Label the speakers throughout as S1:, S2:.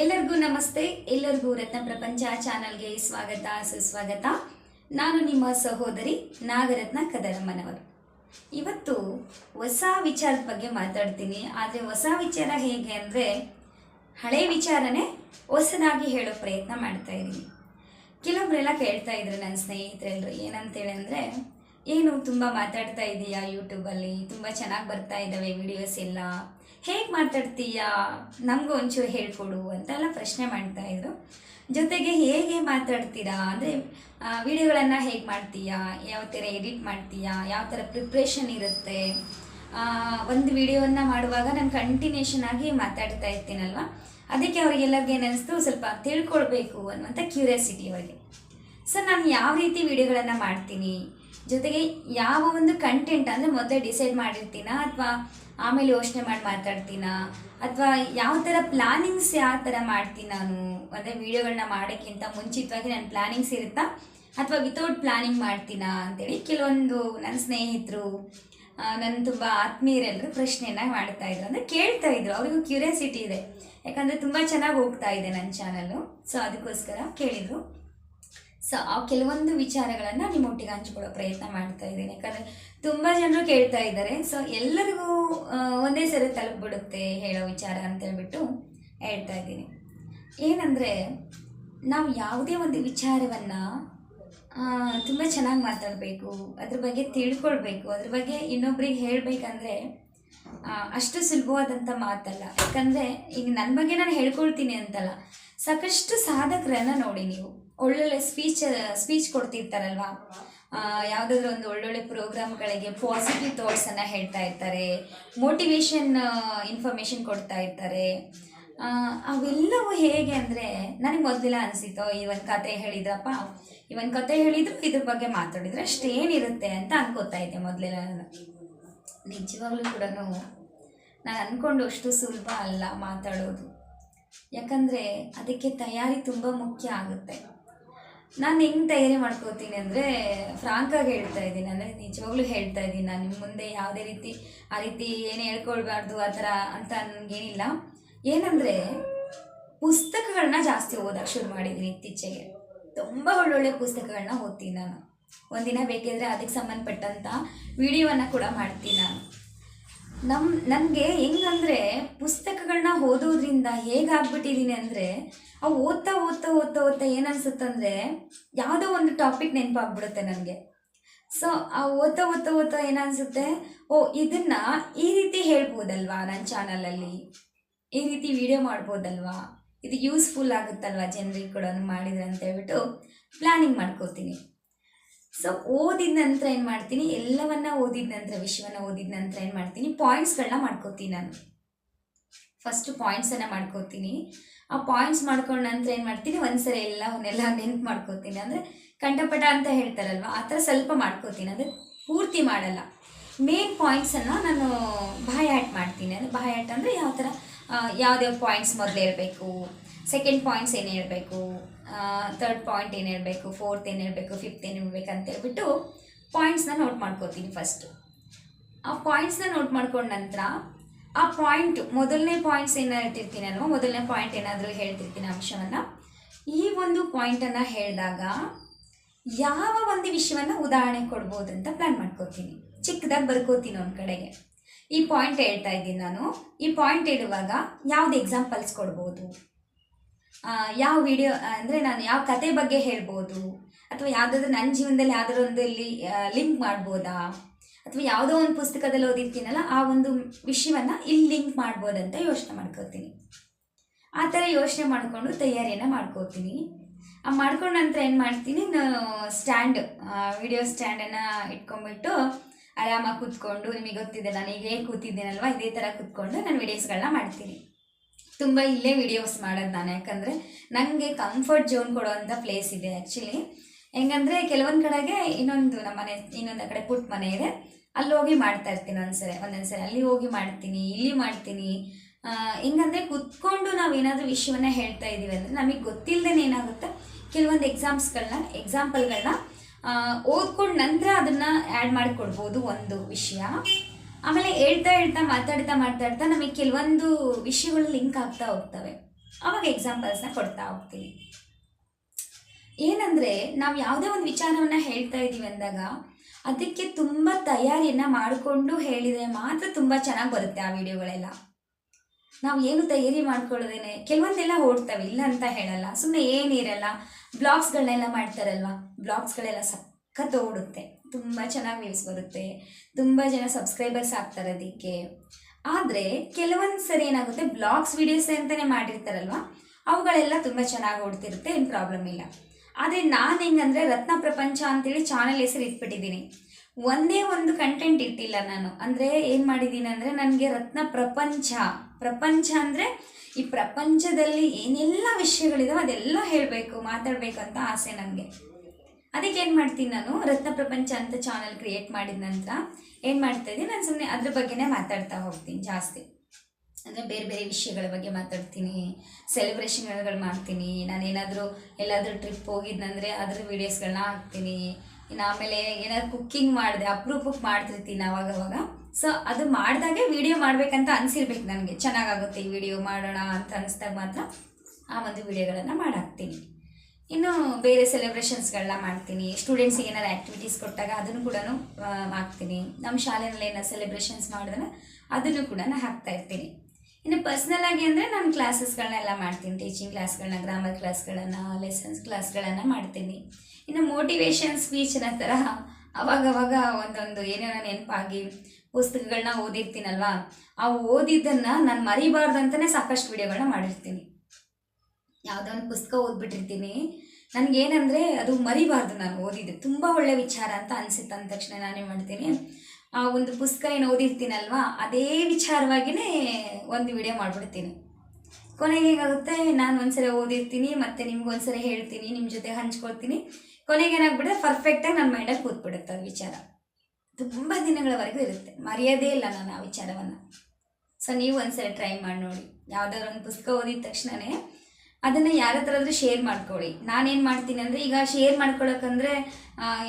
S1: ಎಲ್ಲರಿಗೂ ನಮಸ್ತೆ. ಎಲ್ಲರಿಗೂ ರತ್ನ ಪ್ರಪಂಚ ಚಾನಲ್ಗೆ ಸ್ವಾಗತ, ಸುಸ್ವಾಗತ. ನಾನು ನಿಮ್ಮ ಸಹೋದರಿ ನಾಗರತ್ನ ಕದರಮ್ಮನವರು. ಇವತ್ತು ಹೊಸ ವಿಚಾರದ ಬಗ್ಗೆ ಮಾತಾಡ್ತೀನಿ. ಆದರೆ ಹೊಸ ವಿಚಾರ ಹೇಗೆ ಅಂದರೆ, ಹಳೆ ವಿಚಾರನೇ ಹೊಸದಾಗಿ ಹೇಳೋ ಪ್ರಯತ್ನ ಮಾಡ್ತಾ ಇದ್ದೀನಿ. ಕೆಲವೊಬ್ಬರೆಲ್ಲ ಕೇಳ್ತಾ ಇದ್ರು ನನ್ನ ಸ್ನೇಹಿತರೆಲ್ಲರು ಏನಂತೇಳಿ ಅಂದರೆ, ಏನು ತುಂಬ ಮಾತಾಡ್ತಾ ಇದೀಯಾ ಯೂಟ್ಯೂಬಲ್ಲಿ ತುಂಬ ಚೆನ್ನಾಗಿ ಬರ್ತಾ ಇದ್ದಾವೆ ವಿಡಿಯೋಸ್ ಎಲ್ಲ. ಹೇಗೆ ಮಾತಾಡ್ತೀಯಾ? ನಮಗೂ ಒಂಚೂರು ಹೇಳ್ಕೊಡು ಅಂತೆಲ್ಲ ಪ್ರಶ್ನೆ ಮಾಡ್ತಾ ಇದ್ರು. ಜೊತೆಗೆ ಹೇಗೆ ಮಾತಾಡ್ತೀರಾ? ಅಂದರೆ ವಿಡಿಯೋಗಳನ್ನು ಹೇಗೆ ಮಾಡ್ತೀಯಾ? ಯಾವ ಥರ ಎಡಿಟ್ ಮಾಡ್ತೀಯಾ? ಯಾವ ಥರ ಪ್ರಿಪ್ರೇಷನ್ ಇರುತ್ತೆ? ಒಂದು ವಿಡಿಯೋವನ್ನು ಮಾಡುವಾಗ ನಾನು ಕಂಟಿನ್ಯೂಷನ್ ಆಗಿ ಮಾತಾಡ್ತಾ ಇರ್ತೀನಲ್ವಾ? ಅದಕ್ಕೆ ಅವ್ರಿಗೆಲ್ಲರಿಗೆ ಏನಿಸ್ತು? ಸ್ವಲ್ಪ ತಿಳ್ಕೊಳ್ಬೇಕು ಅನ್ನುವಂಥ ಕ್ಯೂರಿಯಾಸಿಟಿ ಅವರಿಗೆ. ಸೊ ನಾನು ಯಾವ ರೀತಿ ವಿಡಿಯೋಗಳನ್ನು ಮಾಡ್ತೀನಿ? ಜೊತೆಗೆ ಯಾವ ಒಂದು ಕಂಟೆಂಟ್ ಅಂದರೆ ಮೊದಲೇ ಡಿಸೈಡ್ ಮಾಡಿರ್ತೀನಾ? ಅಥವಾ ಆಮೇಲೆ ಯೋಚನೆ ಮಾಡಿ ಮಾತಾಡ್ತೀನಾ? ಅಥವಾ ಯಾವ ಥರ ಪ್ಲಾನಿಂಗ್ಸ್ ಯಾವ ಥರ ಮಾಡ್ತೀನಿ ನಾನು? ಅಂದರೆ ವೀಡಿಯೋಗಳನ್ನ ಮಾಡೋಕ್ಕಿಂತ ಮುಂಚಿತವಾಗಿ ನನ್ನ ಪ್ಲಾನಿಂಗ್ಸ್ ಇರುತ್ತಾ? ಅಥವಾ ವಿತೌಟ್ ಪ್ಲಾನಿಂಗ್ ಮಾಡ್ತೀನಾ ಅಂತೇಳಿ ಕೆಲವೊಂದು ನನ್ನ ಸ್ನೇಹಿತರು ನನ್ನ ತುಂಬ ಆತ್ಮೀಯರೆಲ್ಲರೂ ಪ್ರಶ್ನೆಯನ್ನ ಮಾಡ್ತಾ ಇದ್ರು ಅಂದರೆ ಕೇಳ್ತಾ ಇದ್ರು. ಅವರಿಗೂ ಕ್ಯೂರಿಯಾಸಿಟಿ ಇದೆ. ಯಾಕಂದರೆ ತುಂಬ ಚೆನ್ನಾಗಿ ಹೋಗ್ತಾ ಇದೆ ನನ್ನ ಚಾನಲ್ಲು ಸೊ ಅದಕ್ಕೋಸ್ಕರ ಕೇಳಿದರು. ಸೊ, ಆ ಕೆಲವೊಂದು ವಿಚಾರಗಳನ್ನು ನಿಮ್ಮೊಟ್ಟಿಗೆ ಹಂಚಿಕೊಳ್ಳೋ ಪ್ರಯತ್ನ ಮಾಡ್ತಾ ಇದ್ದೀನಿ. ಯಾಕಂದರೆ ತುಂಬ ಜನರು ಕೇಳ್ತಾ ಇದ್ದಾರೆ. ಸೊ ಎಲ್ಲರಿಗೂ ಒಂದೇ ಸರಿ ತಲುಪಿಬಿಡುತ್ತೆ ಹೇಳೋ ವಿಚಾರ ಅಂತ ಹೇಳ್ಬಿಟ್ಟು ಹೇಳ್ತಾ ಇದ್ದೀನಿ. ಏನಂದರೆ, ನಾವು ಯಾವುದೇ ಒಂದು ವಿಚಾರವನ್ನು ತುಂಬ ಚೆನ್ನಾಗಿ ಮಾತಾಡಬೇಕು, ಅದ್ರ ಬಗ್ಗೆ ತಿಳ್ಕೊಳ್ಬೇಕು, ಅದ್ರ ಬಗ್ಗೆ ಇನ್ನೊಬ್ರಿಗೆ ಹೇಳಬೇಕಂದ್ರೆ ಅಷ್ಟು ಸುಲಭವಾದಂಥ ಮಾತಲ್ಲ. ಯಾಕಂದರೆ, ಈಗ ನನ್ನ ಬಗ್ಗೆ ನಾನು ಹೇಳ್ಕೊಳ್ತೀನಿ ಅಂತಲ್ಲ, ಸಾಕಷ್ಟು ಸಾಧಕರನ್ನ ನೋಡಿ ನೀವು. ಒಳ್ಳೊಳ್ಳೆ ಸ್ಪೀಚ್ ಸ್ಪೀಚ್ ಕೊಡ್ತಿರ್ತಾರಲ್ವಾ? ಯಾವುದಾದ್ರೂ ಒಂದು ಒಳ್ಳೊಳ್ಳೆ ಪ್ರೋಗ್ರಾಮ್ಗಳಿಗೆ ಪಾಸಿಟಿವ್ ಥಾಟ್ಸನ್ನು ಹೇಳ್ತಾ ಇರ್ತಾರೆ ಮೋಟಿವೇಶನ್ ಇನ್ಫಾರ್ಮೇಷನ್ ಕೊಡ್ತಾ ಇರ್ತಾರೆ. ಅವೆಲ್ಲವೂ ಹೇಗೆ ಅಂದರೆ ನನಗೆ ಮೊದಲೆಲ್ಲ ಅನಿಸಿತು ಈ ಒಂದು ಕತೆ ಹೇಳಿದ್ರಪ್ಪ ಈ ಒಂದು ಕತೆ ಹೇಳಿದ್ರು ಇದ್ರ ಬಗ್ಗೆ ಮಾತಾಡಿದ್ರೆ ಅಷ್ಟೇನಿರುತ್ತೆ ಅಂತ ಅನ್ಕೋತಾ ಇದ್ದೆ ಮೊದಲೆಲ್ಲ ನಾನು. ನಿಜವಾಗ್ಲೂ ಕೂಡ ನಾನು ಅಂದ್ಕೊಂಡು ಅಷ್ಟು ಸುಲಭ ಅಲ್ಲ ಮಾತಾಡೋದು. ಯಾಕಂದರೆ ಅದಕ್ಕೆ ತಯಾರಿ ತುಂಬ ಮುಖ್ಯ ಆಗುತ್ತೆ. ನಾನು ಹೆಂಗೆ ತಯಾರಿ ಮಾಡ್ಕೋತೀನಿ ಅಂದರೆ ಫ್ರಾಂಕಾಗಿ ಹೇಳ್ತಾ ಇದ್ದೀನಿ. ಅಂದರೆ ನಿಜವಾಗ್ಲೂ ಹೇಳ್ತಾ ಇದ್ದೀನಿ. ನಾನು ನಿಮ್ಮ ಮುಂದೆ ಯಾವುದೇ ರೀತಿ, ಆ ರೀತಿ ಏನು ಹೇಳ್ಕೊಳ್ಬಾರ್ದು, ಆ ಥರ ಅಂತ ನನಗೇನಿಲ್ಲ. ಏನಂದರೆ ಪುಸ್ತಕಗಳನ್ನ ಜಾಸ್ತಿ ಓದಕ್ಕೆ ಶುರು ಮಾಡಿದ್ದೀನಿ ಇತ್ತೀಚೆಗೆ. ತುಂಬ ಒಳ್ಳೊಳ್ಳೆ ಪುಸ್ತಕಗಳನ್ನ ಓದ್ತೀನಿ ನಾನು. ಒಂದಿನ ಬೇಕಿದ್ರೆ ಅದಕ್ಕೆ ಸಂಬಂಧಪಟ್ಟಂಥ ವಿಡಿಯೋವನ್ನು ಕೂಡ ಮಾಡ್ತೀನಿ ನಾನು. ನಮ್ಮ ನನಗೆ ಹೆಂಗಂದರೆ ಪುಸ್ತಕಗಳನ್ನ ಓದೋದ್ರಿಂದ ಹೇಗಾಗ್ಬಿಟ್ಟಿದ್ದೀನಿ ಅಂದರೆ ಅವು ಓದ್ತಾ ಓದ್ತಾ ಓದ್ತಾ ಓದ್ತಾ ಏನನ್ಸುತ್ತಂದರೆ ಯಾವುದೋ ಒಂದು ಟಾಪಿಕ್ ನೆನಪಾಗ್ಬಿಡುತ್ತೆ ನನಗೆ. ಸೊ ಆ ಓದ್ತಾ ಓದ್ತಾ ಓದ್ತಾ ಏನನ್ಸುತ್ತೆ? ಓ, ಇದನ್ನು ಈ ರೀತಿ ಹೇಳ್ಬೋದಲ್ವಾ ನನ್ನ ಚಾನಲಲ್ಲಿ? ಈ ರೀತಿ ವಿಡಿಯೋ ಮಾಡ್ಬೋದಲ್ವಾ? ಇದು ಯೂಸ್ಫುಲ್ ಆಗುತ್ತಲ್ವಾ ಜನರಿಗೆ ಕೂಡ ಮಾಡಿದ್ರೆ ಅಂತ ಹೇಳ್ಬಿಟ್ಟು ಪ್ಲ್ಯಾನಿಂಗ್ ಮಾಡ್ಕೋತೀನಿ. ಸೊ ಓದಿದ ನಂತರ ಏನು ಮಾಡ್ತೀನಿ? ಎಲ್ಲವನ್ನ ಓದಿದ ನಂತರ ವಿಷಯವನ್ನ ಓದಿದ ನಂತರ ಏನು ಮಾಡ್ತೀನಿ? ಪಾಯಿಂಟ್ಸ್ಗಳನ್ನ ಮಾಡ್ಕೋತೀನಿ ನಾನು. ಫಸ್ಟ್ ಪಾಯಿಂಟ್ಸನ್ನು ಮಾಡ್ಕೋತೀನಿ. ಆ ಪಾಯಿಂಟ್ಸ್ ಮಾಡ್ಕೊಂಡ ನಂತರ ಏನು ಮಾಡ್ತೀನಿ? ಒಂದ್ಸರಿ ಎಲ್ಲ, ಅವನ್ನೆಲ್ಲ ನೆನ್ಪು ಮಾಡ್ಕೋತೀನಿ. ಅಂದರೆ ಕಂಠಪಟ ಅಂತ ಹೇಳ್ತಾರಲ್ವ? ಆ ಥರ ಸ್ವಲ್ಪ ಮಾಡ್ಕೋತೀನಿ. ಅಂದರೆ ಪೂರ್ತಿ ಮಾಡಲ್ಲ. ಮೇನ್ ಪಾಯಿಂಟ್ಸನ್ನು ನಾನು ಬಾಯ್ ಆ್ಯಟ್ ಮಾಡ್ತೀನಿ. ಅಂದರೆ ಬಾಯ್ ಆ್ಯಟ್ ಅಂದರೆ ಯಾವ ಥರ ಯಾವ್ದ್ಯಾವ ಪಾಯಿಂಟ್ಸ್ ಮೊದಲು ಇರಬೇಕು ಸೆಕೆಂಡ್ ಪಾಯಿಂಟ್ಸ್ ಏನು ಹೇಳಬೇಕು? ತರ್ಡ್ ಪಾಯಿಂಟ್ ಏನು ಹೇಳಬೇಕು ಫೋರ್ತ್ ಏನು ಹೇಳಬೇಕು ಫಿಫ್ತ್ ಏನು ಹೇಳಬೇಕು ಅಂತ ಹೇಳ್ಬಿಟ್ಟು ಪಾಯಿಂಟ್ಸ್ನ ನೋಟ್ ಮಾಡ್ಕೋತೀನಿ ಫಸ್ಟು ಆ ಪಾಯಿಂಟ್ಸ್ನ ನೋಟ್ ಮಾಡ್ಕೊಂಡ ನಂತರ ಆ ಪಾಯಿಂಟ್ ಮೊದಲನೇ ಪಾಯಿಂಟ್ಸ್ ಏನು ಹೇಳ್ತಿರ್ತೀನಿ ನಾನು? ಮೊದಲನೇ ಪಾಯಿಂಟ್ ಏನಾದರೂ ಹೇಳ್ತಿರ್ತೀನಿ ಅಂಶವನ್ನು ಈ ಒಂದು ಪಾಯಿಂಟನ್ನು ಹೇಳಿದಾಗ ಯಾವ ಒಂದು ವಿಷಯವನ್ನು ಉದಾಹರಣೆ ಕೊಡ್ಬೋದು ಅಂತ ಪ್ಲ್ಯಾನ್ ಮಾಡ್ಕೋತೀನಿ. ಚಿಕ್ಕದಾಗಿ ಬರ್ಕೋತೀನಿ ಒಂದು ಕಡೆಗೆ. ಈ ಪಾಯಿಂಟ್ ಹೇಳ್ತಾ ಇದ್ದೀನಿ ನಾನು. ಈ ಪಾಯಿಂಟ್ ಹೇಳುವಾಗ ಯಾವ್ದು ಎಕ್ಸಾಂಪಲ್ಸ್ ಕೊಡ್ಬೋದು? ಯಾವ ವಿಡಿಯೋ ಅಂದರೆ ನಾನು ಯಾವ ಕತೆ ಬಗ್ಗೆ ಹೇಳ್ಬೋದು? ಅಥವಾ ಯಾವುದಾದ್ರೂ ನನ್ನ ಜೀವನದಲ್ಲಿ ಯಾವುದಾದ್ರು ಒಂದು ಇಲ್ಲಿ ಲಿಂಕ್ ಮಾಡ್ಬೋದಾ? ಅಥವಾ ಯಾವುದೋ ಒಂದು ಪುಸ್ತಕದಲ್ಲಿ ಓದಿರ್ತೀನಲ್ಲ, ಆ ಒಂದು ವಿಷಯವನ್ನು ಇಲ್ಲಿ ಲಿಂಕ್ ಮಾಡ್ಬೋದಂತ ಯೋಚನೆ ಮಾಡ್ಕೋತೀನಿ. ಆ ಥರ ಯೋಚನೆ ಮಾಡಿಕೊಂಡು ತಯಾರಿಯನ್ನು ಮಾಡ್ಕೋತೀನಿ. ಆ, ಮಾಡ್ಕೊಂಡ ನಂತರ ಏನು ಮಾಡ್ತೀನಿ ನಾನು ಸ್ಟ್ಯಾಂಡ್ ವಿಡಿಯೋ ಸ್ಟ್ಯಾಂಡನ್ನು ಇಟ್ಕೊಂಡ್ಬಿಟ್ಟು ಆರಾಮಾಗಿ ಕೂತ್ಕೊಂಡು, ನಿಮಗೆ ಗೊತ್ತಿದೆ ನಾನು ಈಗ ಹೇಗೆ ಕೂತಿದ್ದೇನಲ್ವ, ಇದೇ ಥರ ಕೂತ್ಕೊಂಡು ನಾನು ವಿಡಿಯೋಸ್ಗಳನ್ನ ಮಾಡ್ತೀನಿ. ತುಂಬ ಇಲ್ಲೇ ವಿಡಿಯೋಸ್ ಮಾಡೋದು ನಾನು. ಯಾಕಂದರೆ ನನಗೆ ಕಂಫರ್ಟ್ ಝೋನ್ ಕೊಡೋವಂಥ ಪ್ಲೇಸ್ ಇದೆ ಆ್ಯಕ್ಚುಲಿ ಹೆಂಗಂದರೆ ಕೆಲವೊಂದು ಕಡೆಗೆ ಇನ್ನೊಂದು ನಮ್ಮ ಮನೆ, ಇನ್ನೊಂದು ಕಡೆ ಪುಟ್ಟ ಮನೆ ಇದೆ. ಅಲ್ಲಿ ಹೋಗಿ ಮಾಡ್ತಾ ಇರ್ತೀನಿ ಒಂದ್ಸರಿ, ಒಂದೊಂದ್ಸರಿ. ಅಲ್ಲಿ ಹೋಗಿ ಮಾಡ್ತೀನಿ, ಇಲ್ಲಿ ಮಾಡ್ತೀನಿ. ಹೆಂಗಂದರೆ ಕುತ್ಕೊಂಡು ನಾವು ಏನಾದರೂ ವಿಷಯವನ್ನು ಹೇಳ್ತಾ ಇದ್ದೀವಿ ಅಂದರೆ ನಮಗೆ ಗೊತ್ತಿಲ್ಲದೇ ಏನಾಗುತ್ತೆ? ಕೆಲವೊಂದು ಎಕ್ಸಾಮ್ಸ್ಗಳನ್ನ ಎಕ್ಸಾಂಪಲ್ಗಳನ್ನ ಓದ್ಕೊಂಡು ನಂತರ ಅದನ್ನು ಆ್ಯಡ್ ಮಾಡಿಕೊಡ್ಬೋದು ಒಂದು ವಿಷಯ. ಆಮೇಲೆ ಹೇಳ್ತಾ ಹೇಳ್ತಾ ಮಾತಾಡ್ತಾ ಮಾತಾಡ್ತಾ ನಮಗೆ ಕೆಲವೊಂದು ವಿಷಯಗಳು ಲಿಂಕ್ ಆಗ್ತಾ ಹೋಗ್ತವೆ. ಅವಾಗ ಎಕ್ಸಾಂಪಲ್ಸ್ನ ಕೊಡ್ತಾ ಹೋಗ್ತೀನಿ. ಏನಂದರೆ ನಾವು ಯಾವುದೇ ಒಂದು ವಿಚಾರವನ್ನು ಹೇಳ್ತಾ ಇದ್ದೀವಿ ಅಂದಾಗ ಅದಕ್ಕೆ ತುಂಬ ತಯಾರಿಯನ್ನು ಮಾಡಿಕೊಂಡು ಹೇಳಿದರೆ ಮಾತ್ರ ತುಂಬ ಚೆನ್ನಾಗಿ ಬರುತ್ತೆ ಆ ವಿಡಿಯೋಗಳೆಲ್ಲ. ನಾವು ಏನು ತಯಾರಿ ಮಾಡ್ಕೊಳ್ಳೋದೇನೆ? ಕೆಲವೊಂದೆಲ್ಲ ಓಡ್ತವೆ, ಇಲ್ಲ ಅಂತ ಹೇಳಲ್ಲ. ಸುಮ್ಮನೆ ಏನಿರಲ್ಲ. ಬ್ಲಾಗ್ಸ್ಗಳನ್ನೆಲ್ಲ ಮಾಡ್ತಾರಲ್ವ? ಬ್ಲಾಗ್ಸ್ಗಳೆಲ್ಲ ಸಖತ್ ಓಡುತ್ತೆ. ತುಂಬ ಚೆನ್ನಾಗಿ ವ್ಯೂಸ್ ಬರುತ್ತೆ. ತುಂಬ ಜನ ಸಬ್ಸ್ಕ್ರೈಬರ್ಸ್ ಆಗ್ತಾರೆ ಅದಕ್ಕೆ. ಆದರೆ ಕೆಲವೊಂದು ಸರಿ ಏನಾಗುತ್ತೆ ಬ್ಲಾಗ್ಸ್ ವಿಡಿಯೋಸ್ ಅಂತಲೇ ಮಾಡಿರ್ತಾರಲ್ವ, ಅವುಗಳೆಲ್ಲ ತುಂಬ ಚೆನ್ನಾಗಿ ಓಡ್ತಿರುತ್ತೆ, ಏನು ಪ್ರಾಬ್ಲಮ್ ಇಲ್ಲ. ಆದರೆ ನಾನು ಹೆಂಗಂದರೆ ರತ್ನ ಪ್ರಪಂಚ ಅಂತೇಳಿ ಚಾನಲ್ ಹೆಸರು ಇಟ್ಬಿಟ್ಟಿದ್ದೀನಿ. ಒಂದೇ ಒಂದು ಕಂಟೆಂಟ್ ಇಟ್ಟಿಲ್ಲ ನಾನು. ಅಂದರೆ ಏನು ಮಾಡಿದ್ದೀನಿ ಅಂದರೆ ನನಗೆ ರತ್ನ ಪ್ರಪಂಚ. ಪ್ರಪಂಚ ಅಂದರೆ ಈ ಪ್ರಪಂಚದಲ್ಲಿ ಏನೆಲ್ಲ ವಿಷಯಗಳಿದಾವೆ ಅದೆಲ್ಲ ಹೇಳಬೇಕು, ಮಾತಾಡಬೇಕು ಅಂತ ಆಸೆ ನನಗೆ. ಅದಕ್ಕೆ ಏನು ಮಾಡ್ತೀನಿ ನಾನು, ರತ್ನ ಪ್ರಪಂಚ ಅಂತ ಚಾನಲ್ ಕ್ರಿಯೇಟ್ ಮಾಡಿದ ನಂತರ ಏನು ಮಾಡ್ತಾ ಇದ್ದೀನಿ, ನಾನು ಸುಮ್ಮನೆ ಅದ್ರ ಬಗ್ಗೆನೇ ಮಾತಾಡ್ತಾ ಹೋಗ್ತೀನಿ ಜಾಸ್ತಿ. ಅಂದರೆ ಬೇರೆ ಬೇರೆ ವಿಷಯಗಳ ಬಗ್ಗೆ ಮಾತಾಡ್ತೀನಿ ಸೆಲೆಬ್ರೇಷನ್ಗಳು ಮಾಡ್ತೀನಿ, ನಾನು ನಾನೇನಾದರೂ ಎಲ್ಲಾದರೂ ಟ್ರಿಪ್ ಹೋಗಿದ್ನಂದರೆ ಅದ್ರ ವೀಡಿಯೋಸ್ಗಳನ್ನ ಹಾಕ್ತೀನಿ. ಇನ್ನು ಆಮೇಲೆ ಏನಾದ್ರು ಕುಕ್ಕಿಂಗ್ ಮಾಡಿದೆ ಅಪ್ರೂಪಕ್ಕೆ ಮಾಡ್ತಿರ್ತೀನಿ ಅವಾಗವಾಗ ಸೊ ಅದು ಮಾಡಿದಾಗ ವಿಡಿಯೋ ಮಾಡಬೇಕಂತ ಅನಿಸಿರ್ಬೇಕು ನನಗೆ. ಚೆನ್ನಾಗಾಗುತ್ತೆ ಈ ವಿಡಿಯೋ ಮಾಡೋಣ ಅಂತ ಅನಿಸ್ದಾಗ ಮಾತ್ರ ಆ ಒಂದು ವಿಡಿಯೋಗಳನ್ನು ಮಾಡಾಕ್ತೀನಿ. ಇನ್ನು ಬೇರೆ ಸೆಲೆಬ್ರೇಷನ್ಸ್ಗಳನ್ನ ಮಾಡ್ತೀನಿ. ಸ್ಟೂಡೆಂಟ್ಸಿಗೆ ಏನಾದ್ರು ಆ್ಯಕ್ಟಿವಿಟೀಸ್ ಕೊಟ್ಟಾಗ ಅದನ್ನು ಕೂಡ ಹಾಕ್ತೀನಿ. ನಮ್ಮ ಶಾಲೆಯಲ್ಲಿ ಏನಾದ್ರು ಸೆಲೆಬ್ರೇಷನ್ಸ್ ಮಾಡಿದ್ರೆ ಅದನ್ನು ಕೂಡ ಹಾಕ್ತಾ ಇರ್ತೀನಿ. ಇನ್ನು ಪರ್ಸ್ನಲ್ ಆಗಿ ಅಂದರೆ ನಾನು ಕ್ಲಾಸಸ್ಗಳನ್ನೆಲ್ಲ ಮಾಡ್ತೀನಿ. ಟೀಚಿಂಗ್ ಕ್ಲಾಸ್ಗಳನ್ನ ಗ್ರಾಮರ್ ಕ್ಲಾಸ್ಗಳನ್ನು ಲೆಸನ್ಸ್ ಕ್ಲಾಸ್ಗಳನ್ನು ಮಾಡ್ತೀನಿ. ಇನ್ನು ಮೋಟಿವೇಶನ್ ಸ್ಪೀಚ್ನ ಥರ ಅವಾಗವಾಗ ಒಂದೊಂದು ಏನೇನೋ ನೆನಪಾಗಿ ಪುಸ್ತಕಗಳನ್ನ ಓದಿರ್ತೀನಲ್ವಾ? ಆ ಓದಿದ್ದನ್ನು ನಾನು ಮರಿಬಾರ್ದಂತಲೇ ಸಾಕಷ್ಟು ವಿಡಿಯೋಗಳನ್ನ ಮಾಡಿರ್ತೀನಿ. ಯಾವುದೋ ಒಂದು ಪುಸ್ತಕ ಓದ್ಬಿಟ್ಟಿರ್ತೀನಿ. ನನಗೇನಂದರೆ ಅದು ಮರಿಬಾರ್ದು ನಾನು ಓದಿದ್ದು. ತುಂಬ ಒಳ್ಳೆ ವಿಚಾರ ಅಂತ ಅನಿಸುತ್ತೆ. ಅಂದ ತಕ್ಷಣ ನಾನೇ ಮಾಡ್ತೀನಿ, ಆ ಒಂದು ಪುಸ್ತಕ ಏನು ಓದಿರ್ತೀನಲ್ವಾ, ಅದೇ ವಿಚಾರವಾಗಿಯೇ ಒಂದು ವಿಡಿಯೋ ಮಾಡಿಬಿಡ್ತೀನಿ. ಕೊನೆಗೆ ಹೇಗಾಗುತ್ತೆ, ನಾನು ಒಂದ್ಸರಿ ಓದಿರ್ತೀನಿ, ಮತ್ತು ನಿಮ್ಗೊಂದ್ಸರಿ ಹೇಳ್ತೀನಿ ನಿಮ್ಮ ಜೊತೆ ಹಂಚ್ಕೊಳ್ತೀನಿ. ಕೊನೆಗೆ ಏನಾಗ್ಬಿಟ್ರೆ ಪರ್ಫೆಕ್ಟಾಗಿ ನನ್ನ ಮೈಂಡಲ್ಲಿ ಕೂತ್ಬಿಡುತ್ತೆ ಅದು ವಿಚಾರ. ತುಂಬ ದಿನಗಳವರೆಗೂ ಇರುತ್ತೆ. ಮರೆಯೋದೇ ಇಲ್ಲ ನಾನು ಆ ವಿಚಾರವನ್ನು. ಸೊ ನೀವು ಒಂದ್ಸರಿ ಟ್ರೈ ಮಾಡಿ ನೋಡಿ. ಯಾವುದಾದ್ರು ಒಂದು ಪುಸ್ತಕ ಓದಿದ ತಕ್ಷಣವೇ ಅದನ್ನು ಯಾರ ಹತ್ರ ಆದರೂ ಶೇರ್ ಮಾಡ್ಕೊಳ್ಳಿ. ನಾನೇನು ಮಾಡ್ತೀನಿ ಅಂದರೆ ಈಗ ಶೇರ್ ಮಾಡ್ಕೊಳಕ್ಕಂದ್ರೆ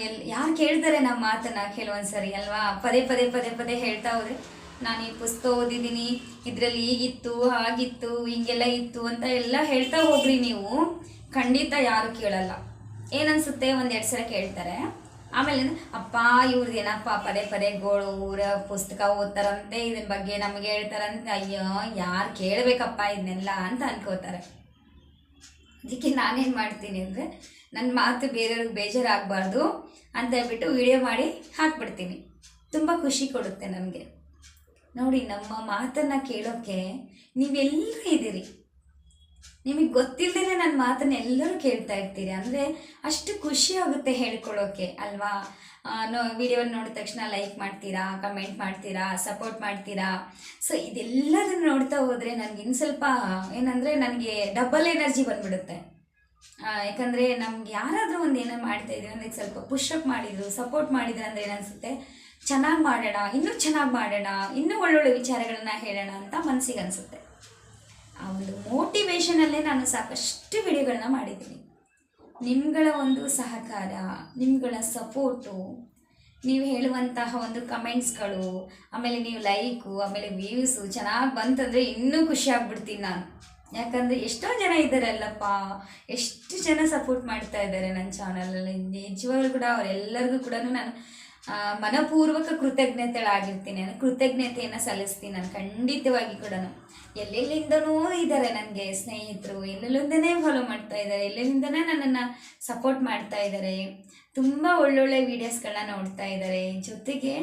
S1: ಎಲ್, ಯಾರು ಕೇಳ್ತಾರೆ ನಮ್ಮ ಮಾತನ್ನ ಕೆಲವೊಂದು ಸರಿ ಅಲ್ವಾ? ಪದೇ ಪದೇ ಪದೇ ಪದೇ ಹೇಳ್ತಾ ಹೋದ್ರೆ, ನಾನು ಈ ಪುಸ್ತಕ ಓದಿದ್ದೀನಿ, ಇದರಲ್ಲಿ ಹೀಗಿತ್ತು ಹಾಗಿತ್ತು ಹಿಂಗೆಲ್ಲ ಇತ್ತು ಅಂತ ಎಲ್ಲ ಹೇಳ್ತಾ ಹೋಗ್ರಿ ನೀವು. ಖಂಡಿತ ಯಾರು ಕೇಳಲ್ಲ. ಏನನ್ಸುತ್ತೆ? ಒಂದೆರಡು ಸಲ ಕೇಳ್ತಾರೆ. ಆಮೇಲೆ ಅಪ್ಪ ಇವ್ರದ್ದು ಏನಪ್ಪ ಪದೇ ಪದೇ ಗೋಳು, ಊರ ಪುಸ್ತಕ ಓದ್ತಾರಂತೆ ಇದ್ರ ಬಗ್ಗೆ ನಮಗೆ ಹೇಳ್ತಾರಂತೆ. ಅಯ್ಯೋ, ಯಾರು ಕೇಳಬೇಕಪ್ಪ ಇದನ್ನೆಲ್ಲ ಅಂತ ಅನ್ಕೋತಾರೆ. ಅದಕ್ಕೆ ನಾನೇನು ಮಾಡ್ತೀನಿ ಅಂದರೆ ನನ್ನ ಮಾತು ಬೇರೆಯವ್ರಿಗೆ ಬೇಜಾರಾಗಬಾರ್ದು ಅಂತ ಹೇಳ್ಬಿಟ್ಟು ವಿಡಿಯೋ ಮಾಡಿ ಹಾಕ್ಬಿಡ್ತೀನಿ. ತುಂಬ ಖುಷಿ ಕೊಡುತ್ತೆ ನನಗೆ. ನೋಡಿ, ನಮ್ಮ ಮಾತನ್ನು ಕೇಳೋಕ್ಕೆ ನೀವೆಲ್ಲರೂ ಇದ್ದೀರಿ. ನಿಮಗೆ ಗೊತ್ತಿಲ್ಲದೇ ನನ್ನ ಮಾತನ್ನ ಎಲ್ಲರೂ ಕೇಳ್ತಾ ಇರ್ತೀರಿ. ಅಂದರೆ ಅಷ್ಟು ಖುಷಿ ಆಗುತ್ತೆ ಹೇಳ್ಕೊಳ್ಳೋಕೆ ಅಲ್ವಾ? ನೋ ವಿಡಿಯೋ ನೋಡಿದ ತಕ್ಷಣ ಲೈಕ್ ಮಾಡ್ತೀರಾ, ಕಮೆಂಟ್ ಮಾಡ್ತೀರಾ, ಸಪೋರ್ಟ್ ಮಾಡ್ತೀರಾ? ಸೊ, ಇದೆಲ್ಲದನ್ನು ನೋಡ್ತಾ ಹೋದರೆ ನನಗೆ ಇನ್ನು ಸ್ವಲ್ಪ ಏನಂದರೆ ನನಗೆ ಡಬಲ್ ಎನರ್ಜಿ ಬಂದ್ಬಿಡುತ್ತೆ. ಯಾಕಂದರೆ ನಮ್ಗೆ ಯಾರಾದರೂ ಒಂದು ಏನೋ ಮಾಡ್ತಾ ಇದ್ದೀವಿ ಅಂದರೆ ಸ್ವಲ್ಪ ಪುಷಪ್ ಮಾಡಿದ್ರು ಸಪೋರ್ಟ್ ಮಾಡಿದ್ರು ಅಂದರೆ ಏನನ್ಸುತ್ತೆ? ಚೆನ್ನಾಗಿ ಮಾಡೋಣ, ಇನ್ನೂ ಚೆನ್ನಾಗಿ ಮಾಡೋಣ, ಇನ್ನೂ ಒಳ್ಳೊಳ್ಳೆ ವಿಚಾರಗಳನ್ನ ಹೇಳೋಣ ಅಂತ ಮನಸ್ಸಿಗೆ ಅನಿಸುತ್ತೆ. ಆ ಒಂದು ಮೋಟಿವೇಶನಲ್ಲೇ ನಾನು ಸಾಕಷ್ಟು ವಿಡಿಯೋಗಳನ್ನ ಮಾಡಿದ್ದೀನಿ. ನಿಮ್ಗಳ ಒಂದು ಸಹಕಾರ, ನಿಮ್ಗಳ ಸಪೋರ್ಟು ನೀವು ಹೇಳುವಂತಹ ಒಂದು ಕಮೆಂಟ್ಸ್ಗಳು ಆಮೇಲೆ ನೀವು ಲೈಕು ಆಮೇಲೆ ವ್ಯೂಸು ಚೆನ್ನಾಗಿ ಬಂತಂದರೆ ಇನ್ನೂ ಖುಷಿ ಆಗ್ಬಿಡ್ತೀನಿ ನಾನು. ಯಾಕಂದರೆ ಎಷ್ಟೋ ಜನ ಇದ್ದಾರಲ್ಲಪ್ಪ, ಎಷ್ಟು ಜನ ಸಪೋರ್ಟ್ ಮಾಡ್ತಾ ಇದ್ದಾರೆ ನನ್ನ ಚಾನಲಲ್ಲಿ ನಿಜವಾಗ್ಲೂ ಕೂಡ ಅವರೆಲ್ಲರಿಗೂ ಕೂಡ ನಾನು ಮನಪೂರ್ವಕ ಕೃತಜ್ಞತೆಗಳಾಗಿರ್ತೀನಿ, ನಾನು ಕೃತಜ್ಞತೆಯನ್ನು ಸಲ್ಲಿಸ್ತೀನಿ, ನಾನು ಖಂಡಿತವಾಗಿ ಕೂಡ ಎಲ್ಲೆಲ್ಲಿಂದನೂ ಇದ್ದಾರೆ ನನಗೆ ಸ್ನೇಹಿತರು, ಎಲ್ಲೆಲ್ಲಿಂದನೇ ಫಾಲೋ ಮಾಡ್ತಾ ಇದ್ದಾರೆ ಎಲ್ಲೆಲ್ಲಿಂದನೇ ನನ್ನನ್ನು ಸಪೋರ್ಟ್ ಮಾಡ್ತಾ ಇದ್ದಾರೆ ತುಂಬ ಒಳ್ಳೊಳ್ಳೆ ವೀಡಿಯೋಸ್ಗಳನ್ನ ನೋಡ್ತಾ ಇದ್ದಾರೆ ಜೊತೆಗೆ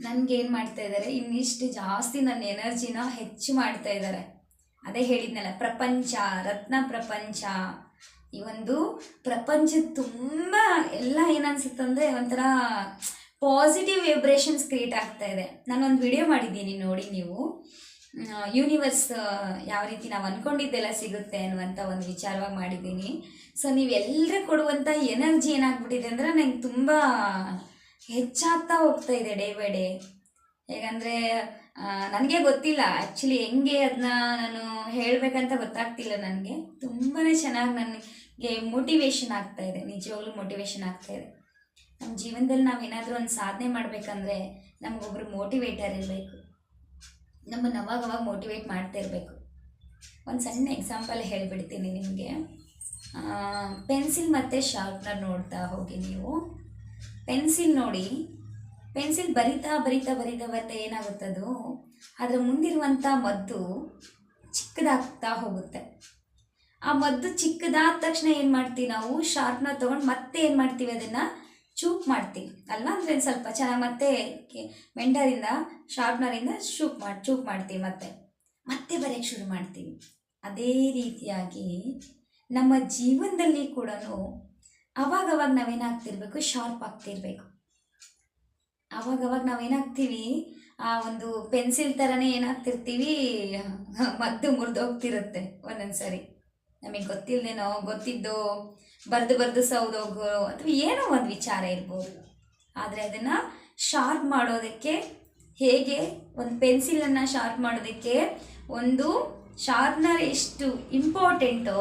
S1: ನನಗೆ ಏನು ಮಾಡ್ತಾ ಇದ್ದಾರೆ ಇನ್ನಿಷ್ಟು ಜಾಸ್ತಿ ನನ್ನ ಎನರ್ಜಿನ ಹೆಚ್ಚು ಮಾಡ್ತಾ ಇದ್ದಾರೆ ಅದೇ ಹೇಳಿದ್ನಲ್ಲ, ಪ್ರಪಂಚ, ರತ್ನ ಪ್ರಪಂಚ. ಈ ಒಂದು ಪ್ರಪಂಚ ತುಂಬ ಎಲ್ಲ ಏನನ್ಸುತ್ತಂದರೆ ಒಂಥರ ಪಾಸಿಟಿವ್ ವೈಬ್ರೇಷನ್ಸ್ ಕ್ರಿಯೇಟ್ ಆಗ್ತಾ ಇದೆ. ನಾನೊಂದು ವಿಡಿಯೋ ಮಾಡಿದ್ದೀನಿ ನೋಡಿ ನೀವು. ಯೂನಿವರ್ಸ್ ಯಾವ ರೀತಿ ನಾವು ಅಂದ್ಕೊಂಡಿದ್ದೆಲ್ಲ ಸಿಗುತ್ತೆ ಅನ್ನುವಂಥ ಒಂದು ವಿಚಾರವಾಗಿ ಮಾಡಿದ್ದೀನಿ. ಸೊ ನೀವೆಲ್ಲರೂ ಕೊಡುವಂಥ ಎನರ್ಜಿ ಏನಾಗ್ಬಿಟ್ಟಿದೆ ಅಂದರೆ ನಂಗೆ ತುಂಬ ಹೆಚ್ಚಾಗ್ತಾ ಹೋಗ್ತಾ ಇದೆ ಡೇ ಬೈ ಡೇ. ಹೇಗಂದರೆ ನನಗೆ ಗೊತ್ತಿಲ್ಲ. ಆ್ಯಕ್ಚುಲಿ ಹೆಂಗೆ ಅದನ್ನ ನಾನು ಹೇಳಬೇಕಂತ ಗೊತ್ತಾಗ್ತಿಲ್ಲ ನನಗೆ. ತುಂಬಾ ಚೆನ್ನಾಗಿ ನನಗೆ ಮೋಟಿವೇಶನ್ ಆಗ್ತಾ ಇದೆ. ನಿಜವಾಗ್ಲೂ ಮೋಟಿವೇಶನ್ ಆಗ್ತಾ ಇದೆ. ನಮ್ಮ ಜೀವನದಲ್ಲಿ ನಾವು ಏನಾದರೂ ಒಂದು ಸಾಧನೆ ಮಾಡಬೇಕಂದ್ರೆ ನಮಗೊಬ್ರು ಮೋಟಿವೇಟರ್ ಇರಬೇಕು. ನಮ್ಮನ್ನು ಅವಾಗ ಅವಾಗ ಮೋಟಿವೇಟ್ ಮಾಡ್ತಾ ಇರಬೇಕು. ಒಂದು ಸಣ್ಣ ಎಕ್ಸಾಂಪಲ್ ಹೇಳಿಬಿಡ್ತೀನಿ ನಿಮಗೆ. ಪೆನ್ಸಿಲ್ ಮತ್ತು ಶಾರ್ಪ್ನರ್ ನೋಡ್ತಾ ಹೋಗಿ ನೀವು. ಪೆನ್ಸಿಲ್ ನೋಡಿ ಪೆನ್ಸಿಲ್ ಬರಿತಾ ಬರಿತಾ ಬರಿತಾ ಬರಿತಾ ಏನಾಗುತ್ತದು? ಅದರ ಮುಂದಿರುವಂಥ ಮದ್ದು ಚಿಕ್ಕದಾಗ್ತಾ ಹೋಗುತ್ತೆ. ಆ ಮದ್ದು ಚಿಕ್ಕದಾದ ತಕ್ಷಣ ಏನು ಮಾಡ್ತೀವಿ ನಾವು? ಶಾರ್ಪ್ನರ್ ತೊಗೊಂಡು ಮತ್ತೆ ಏನು ಮಾಡ್ತೀವಿ ಅದನ್ನು? ಚೂಪ್ ಮಾಡ್ತೀವಿ. ಅಲ್ವಾ ಅಂದರೆ ಸ್ವಲ್ಪ ಚೆನ್ನಾಗಿ ಮತ್ತೆ ಮೆಂಡರಿಂದ ಶಾರ್ಪ್ನರಿಂದ ಶೂಪ್ ಮಾಡಿ ಚೂಪ್ ಮಾಡ್ತೀವಿ ಮತ್ತೆ. ಮತ್ತೆ ಬರೆಯೋಕ್ಕೆ ಶುರು ಮಾಡ್ತೀವಿ. ಅದೇ ರೀತಿಯಾಗಿ ನಮ್ಮ ಜೀವನದಲ್ಲಿ ಕೂಡ ಅವಾಗವಾಗ ನಾವೇನಾಗ್ತಿರ್ಬೇಕು? ಶಾರ್ಪ್ ಆಗ್ತಿರ್ಬೇಕು. ಅವಾಗವಾಗ ನಾವೇನಾಗ್ತೀವಿ? ಆ ಒಂದು ಪೆನ್ಸಿಲ್ ಥರನೇ ಏನಾಗ್ತಿರ್ತೀವಿ? ಮದ್ದು ಮುರಿದೋಗ್ತಿರುತ್ತೆ ಒಂದೊಂದು ಸರಿ ನಮಗೆ ಗೊತ್ತಿಲ್ಲದೇನೋ ಗೊತ್ತಿದ್ದು, ಬರೆದು ಬರೆದು ಸೌದೋಗೋ ಅಥವಾ ಏನೋ ಒಂದು ವಿಚಾರ ಇರ್ಬೋದು. ಆದರೆ ಅದನ್ನು ಶಾರ್ಪ್ ಮಾಡೋದಕ್ಕೆ ಹೇಗೆ, ಒಂದು ಪೆನ್ಸಿಲನ್ನು ಶಾರ್ಪ್ ಮಾಡೋದಕ್ಕೆ ಒಂದು ಶಾರ್ಪ್ನರ್ ಎಷ್ಟು ಇಂಪಾರ್ಟೆಂಟೋ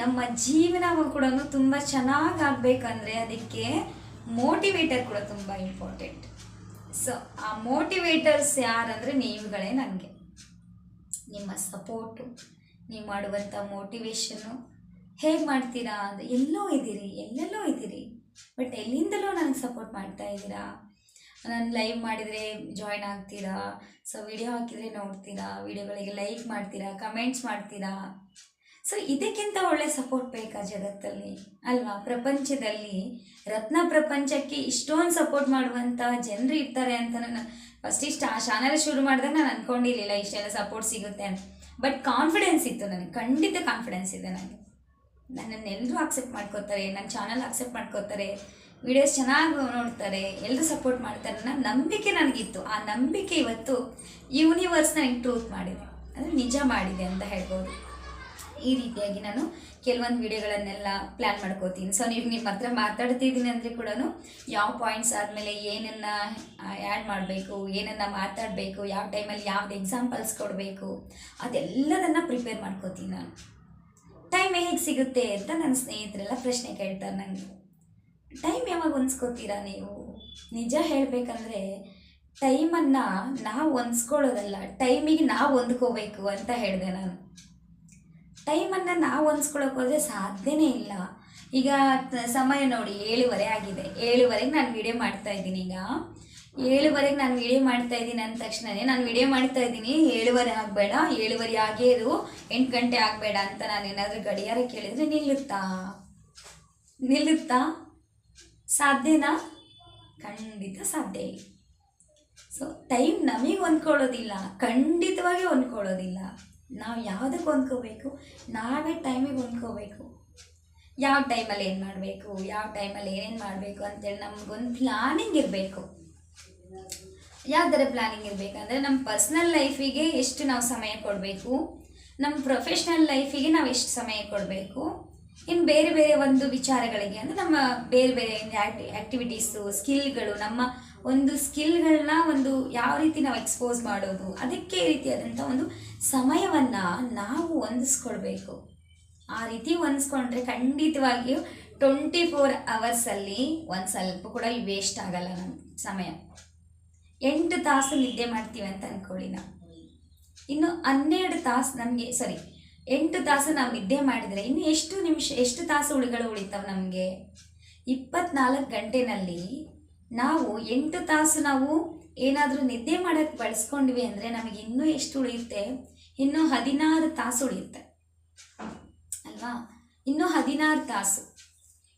S1: ನಮ್ಮ ಜೀವನ ಕೂಡ ತುಂಬ ಚೆನ್ನಾಗಿ ಆಗಬೇಕಂದ್ರೆ ಅದಕ್ಕೆ ಮೋಟಿವೇಟರ್ ಕೂಡ ತುಂಬ ಇಂಪಾರ್ಟೆಂಟ್ ಸೊ ಆ ಮೋಟಿವೇಟರ್ಸ್ ಯಾರಂದರೆ ನೀವುಗಳೇ ನನಗೆ. ನಿಮ್ಮ ಸಪೋರ್ಟು ನೀವು ಮಾಡುವಂಥ ಮೋಟಿವೇಶನ್ನು ಹೇಗೆ ಮಾಡ್ತೀರಾ ಅಂದರೆ ಎಲ್ಲೋ ಇದ್ದೀರಿ, ಎಲ್ಲೆಲ್ಲೋ ಇದ್ದೀರಿ ಬಟ್ ಎಲ್ಲಿಂದಲೋ ನನಗೆ ಸಪೋರ್ಟ್ ಮಾಡ್ತಾ ಇದ್ದೀರಾ? ನಾನು ಲೈವ್ ಮಾಡಿದರೆ ಜಾಯ್ನ್ ಆಗ್ತೀರಾ? ಸೊ ವಿಡಿಯೋ ಹಾಕಿದರೆ ನೋಡ್ತೀರಾ? ವಿಡಿಯೋಗಳಿಗೆ ಲೈಕ್ ಮಾಡ್ತೀರಾ? ಕಮೆಂಟ್ಸ್ ಮಾಡ್ತೀರಾ? ಸೊ ಇದಕ್ಕಿಂತ ಒಳ್ಳೆ ಸಪೋರ್ಟ್ ಬೇಕಾ ಜಗತ್ತಲ್ಲಿ? ಅಲ್ವಾ? ಪ್ರಪಂಚದಲ್ಲಿ, ರತ್ನ ಪ್ರಪಂಚಕ್ಕೆ ಇಷ್ಟೊಂದು ಸಪೋರ್ಟ್ ಮಾಡುವಂಥ ಜನರು ಇರ್ತಾರೆ ಅಂತ ನಾನು ಫಸ್ಟ್ ಇಷ್ಟು. ಆ ಚಾನಲ್ ಶುರು ಮಾಡಿದಾಗ ನಾನು ಅಂದ್ಕೊಂಡಿರಲಿಲ್ಲ ಇಷ್ಟೆಲ್ಲ ಸಪೋರ್ಟ್ ಸಿಗುತ್ತೆ ಅಂತ. ಬಟ್ ಕಾನ್ಫಿಡೆನ್ಸ್ ಇತ್ತು ನನಗೆ. ಖಂಡಿತ ಕಾನ್ಫಿಡೆನ್ಸ್ ಇದೆ ನನಗೆ. ನನ್ನನ್ನು ಎಲ್ಲರೂ ಅಕ್ಸೆಪ್ಟ್ ಮಾಡ್ಕೋತಾರೆ ನನ್ನ ಚಾನಲ್ ಅಕ್ಸೆಪ್ಟ್ ಮಾಡ್ಕೋತಾರೆ ವಿಡಿಯೋಸ್ ಚೆನ್ನಾಗಿ ನೋಡ್ತಾರೆ ಎಲ್ಲರೂ ಸಪೋರ್ಟ್ ಮಾಡ್ತಾರೆ ಅನ್ನೋ ನಂಬಿಕೆ ನನಗಿತ್ತು. ಆ ನಂಬಿಕೆ ಇವತ್ತು ಯೂನಿವರ್ಸ್ ನನಗೆ ಟ್ರೂತ್ ಮಾಡಿದೆ. ಅಂದರೆ ನಿಜ ಮಾಡಿದೆ ಅಂತ ಹೇಳ್ಬೋದು. ಈ ರೀತಿಯಾಗಿ ನಾನು ಕೆಲವೊಂದು ವಿಡಿಯೋಗಳನ್ನೆಲ್ಲ ಪ್ಲ್ಯಾನ್ ಮಾಡ್ಕೋತೀನಿ ಸೊ ನೀವು ನಿಮ್ಮ ಹತ್ರ ಮಾತಾಡ್ತಿದ್ದೀನಿ ಅಂದರೆ ಕೂಡ ಯಾವ ಪಾಯಿಂಟ್ಸ್ ಆದಮೇಲೆ ಏನನ್ನು ಆ್ಯಡ್ ಮಾಡಬೇಕು, ಏನನ್ನು ಮಾತಾಡಬೇಕು, ಯಾವ ಟೈಮಲ್ಲಿ ಯಾವ್ದು ಎಕ್ಸಾಂಪಲ್ಸ್ ಕೊಡಬೇಕು ಅದೆಲ್ಲದನ್ನು ಪ್ರಿಪೇರ್ ಮಾಡ್ಕೋತೀನಿ ನಾನು. ಟೈಮ್ ಹೇಗೆ ಸಿಗುತ್ತೆ ಅಂತ ನನ್ನ ಸ್ನೇಹಿತರೆಲ್ಲ ಪ್ರಶ್ನೆ ಕೇಳ್ತಾರೆ ನನಗೆ ಟೈಮ್ ಯಾವಾಗ ಹೊಂದ್ಸ್ಕೋತೀರಾ ನೀವು? ನಿಜ ಹೇಳಬೇಕಂದ್ರೆ ಟೈಮನ್ನು ನಾವು ಹೊಂದ್ಸ್ಕೊಳ್ಳೋದಲ್ಲ ಟೈಮಿಗೆ ನಾವು ಹೊಂದ್ಕೋಬೇಕು ಅಂತ ಹೇಳಿದೆ ನಾನು. ಟೈಮನ್ನು ನಾವು ಹೊಂದ್ಸ್ಕೊಳಕ್ಕೆ ಹೋದರೆ ಸಾಧ್ಯನೇ ಇಲ್ಲ. ಈಗ ಸಮಯ ನೋಡಿ, ಏಳುವರೆ ಆಗಿದೆ. ಏಳುವರೆಗೆ ನಾನು ವಿಡಿಯೋ ಮಾಡ್ತಾ ಇದ್ದೀನಿ ಈಗ. ಏಳುವರೆಗೆ ನಾನು ವಿಡಿಯೋ ಮಾಡ್ತಾ ಇದ್ದೀನಿ ಅಂದ ತಕ್ಷಣವೇ ನಾನು ವಿಡಿಯೋ ಮಾಡ್ತಾ ಇದ್ದೀನಿ. ಏಳುವರೆ ಆಗಬೇಡ, ಏಳುವರೆ ಆಗೇ ಇರು, ಎಂಟು ಗಂಟೆ ಆಗಬೇಡ ಅಂತ ನಾನು ಏನಾದರೂ ಗಡಿಯಾರ ಕೇಳಿದರೆ ನಿಲ್ಲುತ್ತಾ? ನಿಲ್ಲುತ್ತಾ? ಸಾಧ್ಯನಾ? ಖಂಡಿತ ಸಾಧ್ಯ ಸೊ ಟೈಮ್ ನಮಗೆ ಹೊಂದ್ಕೊಳ್ಳೋದಿಲ್ಲ. ಖಂಡಿತವಾಗಿ ಹೊಂದ್ಕೊಳ್ಳೋದಿಲ್ಲ. ನಾವು ಯಾವುದಕ್ಕೆ ಹೊಂದ್ಕೋಬೇಕು? ನಾವೇ ಟೈಮಿಗೆ ಹೊಂದ್ಕೋಬೇಕು. ಯಾವ ಟೈಮಲ್ಲಿ ಏನು ಮಾಡಬೇಕು? ಯಾವ ಟೈಮಲ್ಲಿ ಏನೇನು ಮಾಡಬೇಕು ಅಂತೇಳಿ ನಮಗೊಂದು ಪ್ಲಾನಿಂಗ್ ಇರಬೇಕು. ಯಾವ ಪ್ಲಾನಿಂಗ್ ಇರಬೇಕಂದ್ರೆ ನಮ್ಮ ಪರ್ಸ್ನಲ್ ಲೈಫಿಗೆ ಎಷ್ಟು ನಾವು ಸಮಯ ಕೊಡಬೇಕು? ನಮ್ಮ ಪ್ರೊಫೆಷ್ನಲ್ ಲೈಫಿಗೆ ನಾವು ಎಷ್ಟು ಸಮಯ ಕೊಡಬೇಕು? ಇನ್ನು ಬೇರೆ ಬೇರೆ ಒಂದು ವಿಚಾರಗಳಿಗೆ ಅಂದರೆ ನಮ್ಮ ಬೇರೆ ಬೇರೆ ಆ್ಯಕ್ಟಿವಿಟೀಸು ಸ್ಕಿಲ್ಗಳು ನಮ್ಮ ಒಂದು ಸ್ಕಿಲ್ಗಳನ್ನ ಒಂದು ಯಾವ ರೀತಿ ನಾವು ಎಕ್ಸ್ಪೋಸ್ ಮಾಡೋದು, ಅದಕ್ಕೆ ರೀತಿಯಾದಂಥ ಒಂದು ಸಮಯವನ್ನು ನಾವು ಹೊಂದಿಸ್ಕೊಳ್ಬೇಕು. ಆ ರೀತಿ ಹೊಂದಿಸ್ಕೊಂಡ್ರೆ ಖಂಡಿತವಾಗಿಯೂ ಟ್ವೆಂಟಿ ಫೋರ್ ಅವರ್ಸಲ್ಲಿ ಒಂದು ಸ್ವಲ್ಪ ಕೂಡ ವೇಸ್ಟ್ ಆಗಲ್ಲ ನಮ್ಮ ಸಮಯ. ಎಂಟು ತಾಸು ನಿದ್ದೆ ಮಾಡ್ತೀವಿ ಅಂತ ಅಂದ್ಕೊಳ್ಳಿ ನಾವು. ಇನ್ನು ಹನ್ನೆರಡು ತಾಸು ನಮಗೆ ಸಾರಿ ಎಂಟು ತಾಸು ನಾವು ನಿದ್ದೆ ಮಾಡಿದರೆ ಇನ್ನು ಎಷ್ಟು ನಿಮಿಷ, ಎಷ್ಟು ತಾಸು ಉಳಿಗಳು ಉಳಿತಾವೆ ನಮಗೆ? ಇಪ್ಪತ್ನಾಲ್ಕು ಗಂಟೆನಲ್ಲಿ ನಾವು ಎಂಟು ತಾಸು ನಾವು ಏನಾದರೂ ನಿದ್ದೆ ಮಾಡೋಕ್ಕೆ ಬಳಸ್ಕೊಂಡ್ವಿ ಅಂದರೆ ನಮಗೆ ಇನ್ನೂ ಎಷ್ಟು ಉಳಿಯುತ್ತೆ? ಇನ್ನೂ ಹದಿನಾರು ತಾಸು ಉಳಿಯುತ್ತೆ. ಅಲ್ವಾ? ಇನ್ನೂ ಹದಿನಾರು ತಾಸು.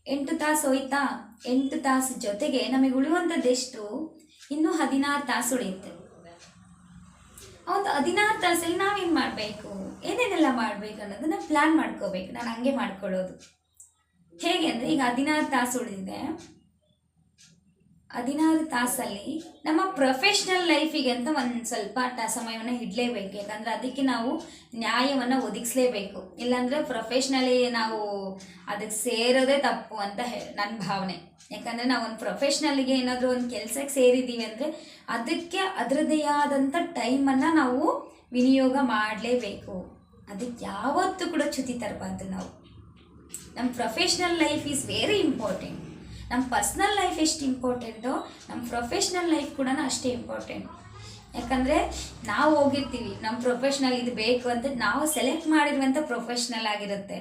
S1: ಎಂಟು ತಾಸು ಹೋಯ್ತಾ? ಎಂಟು ತಾಸು ಜೊತೆಗೆ ನಮಗೆ ಉಳಿಯುವಂಥದ್ದೆಷ್ಟು ಇನ್ನೂ ಹದಿನಾರು ತಾಸು ಉಳಿಯುತ್ತೆ. ಒಂದು ಹದಿನಾರು ತಾಸಲ್ಲಿ ನಾವೇನು ಮಾಡಬೇಕು? ಏನೇನೆಲ್ಲ ಮಾಡಬೇಕು ಅನ್ನೋದನ್ನ ಪ್ಲ್ಯಾನ್ ಮಾಡ್ಕೋಬೇಕು. ನಾನು ಹಂಗೆ ಮಾಡ್ಕೊಳ್ಳೋದು. ಹೇಗೆ ಅಂದರೆ ಈಗ ಹದಿನಾರು ತಾಸು ಉಳಿದಿದೆ. ಹದಿನಾರು ತಾಸಲ್ಲಿ ನಮ್ಮ ಪ್ರೊಫೆಷ್ನಲ್ ಲೈಫಿಗೆ ಅಂತ ಒಂದು ಸ್ವಲ್ಪ ಸಮಯವನ್ನು ಇಡಲೇಬೇಕು. ಯಾಕಂದರೆ ಅದಕ್ಕೆ ನಾವು ನ್ಯಾಯವನ್ನು ಒದಗಿಸಲೇಬೇಕು. ಇಲ್ಲಾಂದರೆ ಪ್ರೊಫೆಷ್ನಲಿ ನಾವು ಅದಕ್ಕೆ ಸೇರೋದೇ ತಪ್ಪು ಅಂತ ನನ್ನ ಭಾವನೆ. ಯಾಕಂದರೆ ನಾವು ಒಂದು ಪ್ರೊಫೆಷ್ನಲ್ಗೆ ಏನಾದರೂ ಒಂದು ಕೆಲಸಕ್ಕೆ ಸೇರಿದ್ದೀವಿ ಅಂದರೆ ಅದಕ್ಕೆ ಅದರದ್ದೇ ಆದಂಥ ಟೈಮನ್ನು ನಾವು ವಿನಿಯೋಗ ಮಾಡಲೇಬೇಕು. ಅದಕ್ಕೆ ಯಾವತ್ತೂ ಕೂಡ ಚ್ಯುತಿ ತರಬಾರ್ದು ನಾವು. ನಮ್ಮ professional life is very important ನಮ್ಮ ಪರ್ಸ್ನಲ್ ಲೈಫ್ ಎಷ್ಟು ಇಂಪಾರ್ಟೆಂಟೋ ನಮ್ಮ ಪ್ರೊಫೆಷ್ನಲ್ ಲೈಫ್ ಕೂಡ ಅಷ್ಟೇ ಇಂಪಾರ್ಟೆಂಟ್ ಯಾಕಂದರೆ ನಾವು ಹೋಗಿರ್ತೀವಿ ನಮ್ಮ ಪ್ರೊಫೆಷ್ನಲ್ ಇದು ಬೇಕು ಅಂತ ನಾವು ಸೆಲೆಕ್ಟ್ ಮಾಡಿರುವಂಥ ಪ್ರೊಫೆಷ್ನಲ್ ಆಗಿರುತ್ತೆ.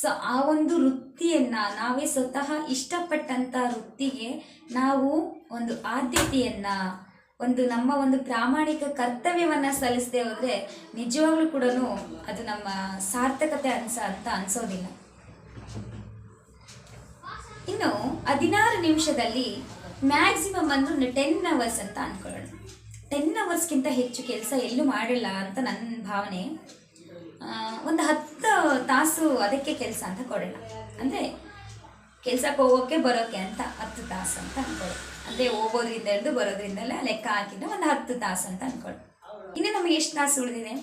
S1: ಸೊ ಆ ಒಂದು ವೃತ್ತಿಯನ್ನು ನಾವೇ ಸ್ವತಃ ಇಷ್ಟಪಟ್ಟಂಥ ವೃತ್ತಿಗೆ ನಾವು ಒಂದು ಆದ್ಯತೆಯನ್ನು, ಒಂದು ನಮ್ಮ ಒಂದು ಪ್ರಾಮಾಣಿಕ ಕರ್ತವ್ಯವನ್ನು ಸಲ್ಲಿಸದೆ ಹೋದರೆ ನಿಜವಾಗ್ಲೂ ಕೂಡ ಅದು ನಮ್ಮ ಸಾರ್ಥಕತೆ ಅನ್ಸ ಅಂತ ಅನ್ಸೋದಿಲ್ಲ. ಇನ್ನು ಹದಿನಾರು ನಿಮಿಷದಲ್ಲಿ ಮ್ಯಾಕ್ಸಿಮಮ್ ಅಂದ್ರೆ ಟೆನ್ ಅವರ್ಸ್ ಅಂತ ಅನ್ಕೊಳ್ಳೋಣ. ಟೆನ್ ಅವರ್ಸ್ಗಿಂತ ಹೆಚ್ಚು ಕೆಲಸ ಎಲ್ಲೂ ಮಾಡಿಲ್ಲ ಅಂತ ನನ್ನ ಭಾವನೆ. ಒಂದು ಹತ್ತು ತಾಸು ಅದಕ್ಕೆ ಕೆಲಸ ಅಂತ ಕೊಡೋಣ. ಅಂದರೆ ಕೆಲಸಕ್ಕೆ ಹೋಗೋಕ್ಕೆ ಬರೋಕ್ಕೆ ಅಂತ ಹತ್ತು ತಾಸು ಅಂತ ಅನ್ಕೊಳ್ಳಿ ಅಂದರೆ ಹೋಗೋದ್ರಿಂದ ಹಿಡಿದು ಬರೋದ್ರಿಂದಲೇ ಲೆಕ್ಕ ಹಾಕಿದ್ರೆ ಒಂದು ಹತ್ತು ತಾಸು ಅಂತ ಅನ್ಕೊಳ್ಳಿ ಇನ್ನು ನಮಗೆ ಎಷ್ಟು ತಾಸು ಉಳಿದಿದೆ?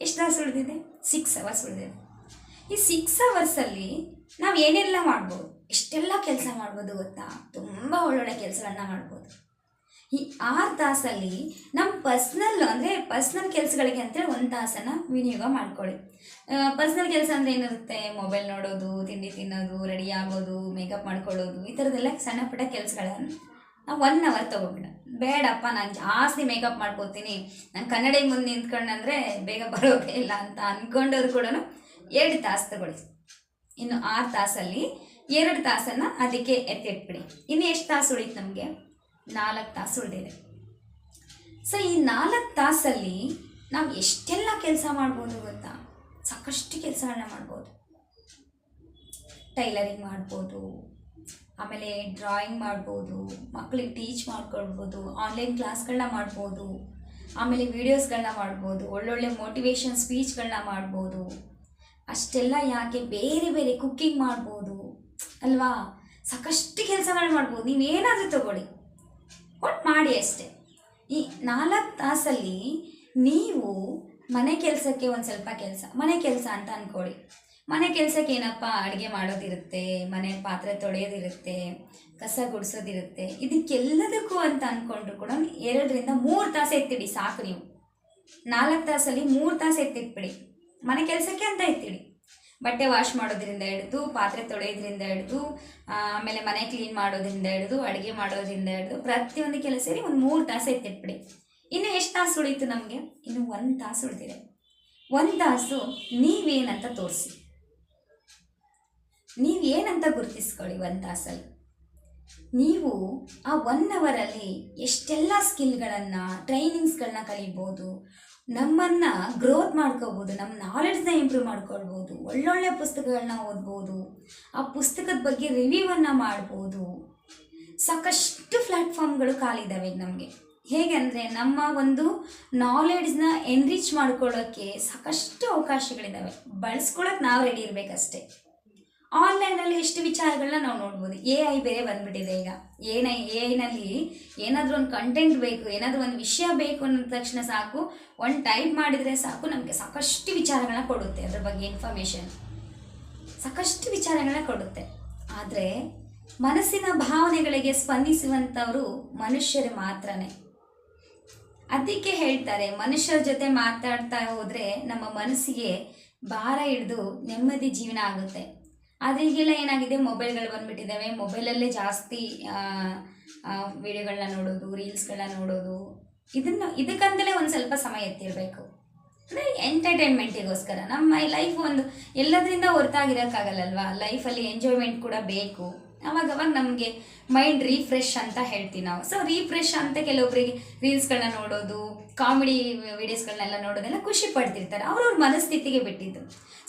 S1: ಎಷ್ಟು ತಾಸು ಉಳಿದಿದೆ? ಸಿಕ್ಸ್ ಅವರ್ಸ್ ಉಳಿದಿದೆ. ಈ ಸಿಕ್ಸ್ ಅವರ್ಸಲ್ಲಿ ನಾವು ಏನೆಲ್ಲ ಮಾಡ್ಬೋದು? ಎಷ್ಟೆಲ್ಲ ಕೆಲಸ ಮಾಡ್ಬೋದು ಗೊತ್ತಾ? ತುಂಬ ಒಳ್ಳೊಳ್ಳೆ ಕೆಲಸಗಳನ್ನ ಮಾಡ್ಬೋದು. ಈ ಆರು ತಾಸಲ್ಲಿ ನಮ್ಮ ಪರ್ಸ್ನಲ್ ಅಂದರೆ ಪರ್ಸ್ನಲ್ ಕೆಲಸಗಳಿಗೆ ಅಂತೇಳಿ ಒಂದು ತಾಸನ್ನು ವಿನಿಯೋಗ ಮಾಡ್ಕೊಳ್ಳಿ. ಪರ್ಸ್ನಲ್ ಕೆಲಸ ಅಂದರೆ ಏನಿರುತ್ತೆ? ಮೊಬೈಲ್ ನೋಡೋದು, ತಿಂಡಿ ತಿನ್ನೋದು ರೆಡಿ ಆಗೋದು ಮೇಕಪ್ ಮಾಡ್ಕೊಳ್ಳೋದು, ಈ ಥರದ್ದೆಲ್ಲ ಸಣ್ಣ ಪುಟ್ಟ ಕೆಲಸಗಳನ್ನು ನಾವು ಒನ್ ಅವರ್ ತೊಗೊಬಿಡ ಬೇಡಪ್ಪ, ನಾನು ಜಾಸ್ತಿ ಮೇಕಪ್ ಮಾಡ್ಕೋತೀನಿ. ನಾನು ಕನ್ನಡಿಗೆ ಮುಂದೆ ನಿಂತ್ಕೊಂಡಂದ್ರೆ ಬೇಗ ಬರೋದೇ ಇಲ್ಲ ಅಂತ ಅಂದ್ಕೊಂಡವ್ರು ಕೂಡ ಎರಡು ತಾಸು ತಗೊಳ್ಳಿ. ಇನ್ನು ಆರು ತಾಸಲ್ಲಿ ಎರಡು ತಾಸನ್ನು ಅದಕ್ಕೆ ಎತ್ತಿಟ್ಬಿಡಿ. ಇನ್ನು ಎಷ್ಟು ತಾಸು ಉಳಿತು ನಮಗೆ? ನಾಲ್ಕು ತಾಸು ಉಳಿದಿದೆ. ಸೊ ಈ ನಾಲ್ಕು ತಾಸಲ್ಲಿ ನಾವು ಎಷ್ಟೆಲ್ಲ ಕೆಲಸ ಮಾಡ್ಬೋದು ಗೊತ್ತಾ? ಸಾಕಷ್ಟು ಕೆಲಸಗಳನ್ನ ಮಾಡ್ಬೋದು. ಟೈಲರಿಂಗ್ ಮಾಡ್ಬೋದು, ಆಮೇಲೆ ಡ್ರಾಯಿಂಗ್ ಮಾಡ್ಬೋದು ಮಕ್ಕಳಿಗೆ ಟೀಚ್ ಮಾಡ್ಕೊಳ್ಬೋದು, ಆನ್ಲೈನ್ ಕ್ಲಾಸ್ಗಳನ್ನ ಮಾಡ್ಬೋದು, ಆಮೇಲೆ ವೀಡಿಯೋಸ್ಗಳನ್ನ ಮಾಡ್ಬೋದು, ಒಳ್ಳೊಳ್ಳೆ ಮೋಟಿವೇಶನ್ ಸ್ಪೀಚ್ಗಳನ್ನ ಮಾಡ್ಬೋದು. ಅಷ್ಟೆಲ್ಲ ಯಾಕೆ ಬೇರೆ ಬೇರೆ ಕುಕ್ಕಿಂಗ್ ಮಾಡ್ಬೋದು, ಅಲ್ವಾ? ಸಾಕಷ್ಟು ಕೆಲಸಗಳು ಮಾಡ್ಬೋದು. ನೀವೇನಾದರೂ ತಗೊಳ್ಳಿ. ಒಟ್ಟು ಮಾಡಿ ಅಷ್ಟೇ. ಈ ನಾಲ್ಕು ತಾಸಲ್ಲಿ ನೀವು ಮನೆ ಕೆಲಸಕ್ಕೆ ಒಂದು ಸ್ವಲ್ಪ ಕೆಲಸ, ಮನೆ ಕೆಲಸ ಅಂತ ಅಂದ್ಕೊಳ್ಳಿ ಮನೆ ಕೆಲಸಕ್ಕೆ ಏನಪ್ಪ ಅಡುಗೆ ಮಾಡೋದಿರುತ್ತೆ, ಮನೆ ಪಾತ್ರೆ ತೊಳೆಯೋದಿರುತ್ತೆ, ಕಸ ಗುಡಿಸೋದಿರುತ್ತೆ, ಇದಕ್ಕೆಲ್ಲದಕ್ಕೂ ಅಂತ ಅಂದ್ಕೊಂಡ್ರು ಕೂಡ ಎರಡರಿಂದ ಮೂರು ತಾಸು ಎತ್ತಿಡಿ, ಸಾಕು ನೀವು. ನಾಲ್ಕು ತಾಸಲ್ಲಿ ಮೂರು ತಾಸು ಎತ್ತಿಟ್ಬಿಡಿ. ಮನೆ ಕೆಲಸಕ್ಕೆ ಅಂತ ಇರ್ತೀವಿ ಬಟ್ಟೆ ವಾಶ್ ಮಾಡೋದ್ರಿಂದ ಹಿಡಿದು, ಪಾತ್ರೆ ತೊಳೆಯೋದ್ರಿಂದ ಹಿಡಿದು ಆಮೇಲೆ ಮನೆ ಕ್ಲೀನ್ ಮಾಡೋದ್ರಿಂದ ಹಿಡಿದು, ಅಡುಗೆ ಮಾಡೋದ್ರಿಂದ ಹಿಡಿದು, ಪ್ರತಿಯೊಂದು ಕೆಲಸ ಸೇರಿ ಒಂದು ಮೂರು ತಾಸು ಎತ್ತಿಟ್ಬಿಡಿ ಇನ್ನು ಎಷ್ಟು ತಾಸು ಉಳಿತು ನಮಗೆ? ಇನ್ನು ಒಂದು ತಾಸು ಉಳಿದಿದೆ. ಒಂದು ತಾಸು ನೀವೇನಂತ ತೋರಿಸಿ. ನೀವೇನಂತ ಗುರುತಿಸ್ಕೊಳ್ಳಿ ಒಂದು ತಾಸಲ್ಲಿ? ನೀವು ಆ ಒನ್ ಅವರಲ್ಲಿ ಎಷ್ಟೆಲ್ಲ ಸ್ಕಿಲ್ಗಳನ್ನು ಟ್ರೈನಿಂಗ್ಸ್ಗಳನ್ನ ಕಲಿಬೋದು ನಮ್ಮನ್ನು ಗ್ರೋತ್ ಮಾಡ್ಕೋಬೋದು ನಮ್ಮ ನಾಲೆಡ್ಜ್ನ ಇಂಪ್ರೂವ್ ಮಾಡ್ಕೊಳ್ಬೋದು, ಒಳ್ಳೊಳ್ಳೆ ಪುಸ್ತಕಗಳನ್ನ ಓದ್ಬೋದು, ಆ ಪುಸ್ತಕದ ಬಗ್ಗೆ ರಿವ್ಯೂವನ್ನು ಮಾಡ್ಬೋದು. ಸಾಕಷ್ಟು ಪ್ಲ್ಯಾಟ್ಫಾರ್ಮ್ಗಳು ಕಾಲಿದ್ದಾವೆ ಈಗ ನಮಗೆ. ಹೇಗೆ ಅಂದರೆ ನಮ್ಮ ಒಂದು ನಾಲೆಡ್ಜ್ನ ಎನ್ರಿಚ್ ಮಾಡ್ಕೊಳ್ಳೋಕ್ಕೆ ಸಾಕಷ್ಟು ಅವಕಾಶಗಳಿದ್ದಾವೆ ಬಳಸ್ಕೊಳ್ಳೋಕೆ ನಾವು ರೆಡಿ ಇರಬೇಕಷ್ಟೇ. ಆನ್ಲೈನಲ್ಲಿ ಎಷ್ಟು ವಿಚಾರಗಳನ್ನ ನಾವು ನೋಡ್ಬೋದು. ಎ ಐ ಬೇರೆ ಬಂದ್ಬಿಟ್ಟಿದೆ ಈಗ. ಏನ ಎ ಐನಲ್ಲಿ ಏನಾದರೂ ಒಂದು ಕಂಟೆಂಟ್ ಬೇಕು, ಏನಾದರೂ ಒಂದು ವಿಷಯ ಬೇಕು ಅನ್ನೋ ತಕ್ಷಣ ಸಾಕು. ಒಂದು ಟೈಪ್ ಮಾಡಿದರೆ ಸಾಕು, ನಮಗೆ ಸಾಕಷ್ಟು ವಿಚಾರಗಳನ್ನ ಕೊಡುತ್ತೆ ಅದ್ರ ಬಗ್ಗೆ ಇನ್ಫಾರ್ಮೇಷನ್ ಸಾಕಷ್ಟು ವಿಚಾರಗಳನ್ನ ಕೊಡುತ್ತೆ. ಆದರೆ ಮನಸ್ಸಿನ ಭಾವನೆಗಳಿಗೆ ಸ್ಪಂದಿಸುವಂಥವರು ಮನುಷ್ಯರು ಮಾತ್ರನೇ. ಅದಕ್ಕೆ ಹೇಳ್ತಾರೆ, ಮನುಷ್ಯರ ಜೊತೆ ಮಾತಾಡ್ತಾ ಹೋದರೆ ನಮ್ಮ ಮನಸ್ಸಿಗೆ ಭಾರ ಹಿಡಿದು ನೆಮ್ಮದಿ ಜೀವನ ಆಗುತ್ತೆ. ಆದರೆ ಈಗೆಲ್ಲ ಏನಾಗಿದೆ? ಮೊಬೈಲ್ಗಳು ಬಂದ್ಬಿಟ್ಟಿದ್ದಾವೆ. ಮೊಬೈಲಲ್ಲೇ ಜಾಸ್ತಿ ವಿಡಿಯೋಗಳನ್ನ ನೋಡೋದು, ರೀಲ್ಸ್ಗಳನ್ನ ನೋಡೋದು. ಇದನ್ನು, ಇದಕ್ಕಂತಲೇ ಒಂದು ಸ್ವಲ್ಪ ಸಮಯ ಎತ್ತಿರಬೇಕು. ಅಂದರೆ ಎಂಟರ್ಟೈನ್ಮೆಂಟಿಗೋಸ್ಕರ. ನಮ್ಮ ಲೈಫ್ ಒಂದು ಎಲ್ಲದರಿಂದ ಹೊರತಾಗಿರೋಕ್ಕಾಗಲ್ಲಲ್ವಾ? ಲೈಫಲ್ಲಿ ಎಂಜಾಯ್ಮೆಂಟ್ ಕೂಡ ಬೇಕು. ಅವಾಗ ಅವಾಗ ನಮಗೆ ಮೈಂಡ್ ರೀಫ್ರೆಶ್ ಅಂತ ಹೇಳ್ತೀವಿ ನಾವು. ಸೊ ರೀಫ್ರೆಶ್ ಅಂತ ಕೆಲವೊಬ್ಬರಿಗೆ ರೀಲ್ಸ್ಗಳನ್ನ ನೋಡೋದು ಕಾಮಿಡಿ ವಿಡಿಯೋಸ್ಗಳನ್ನೆಲ್ಲ ನೋಡೋದೆಲ್ಲ ಖುಷಿ ಪಡ್ತಿರ್ತಾರೆ. ಅವ್ರವ್ರ ಮನಸ್ಥಿತಿಗೆ ಬಿಟ್ಟಿದ್ದು.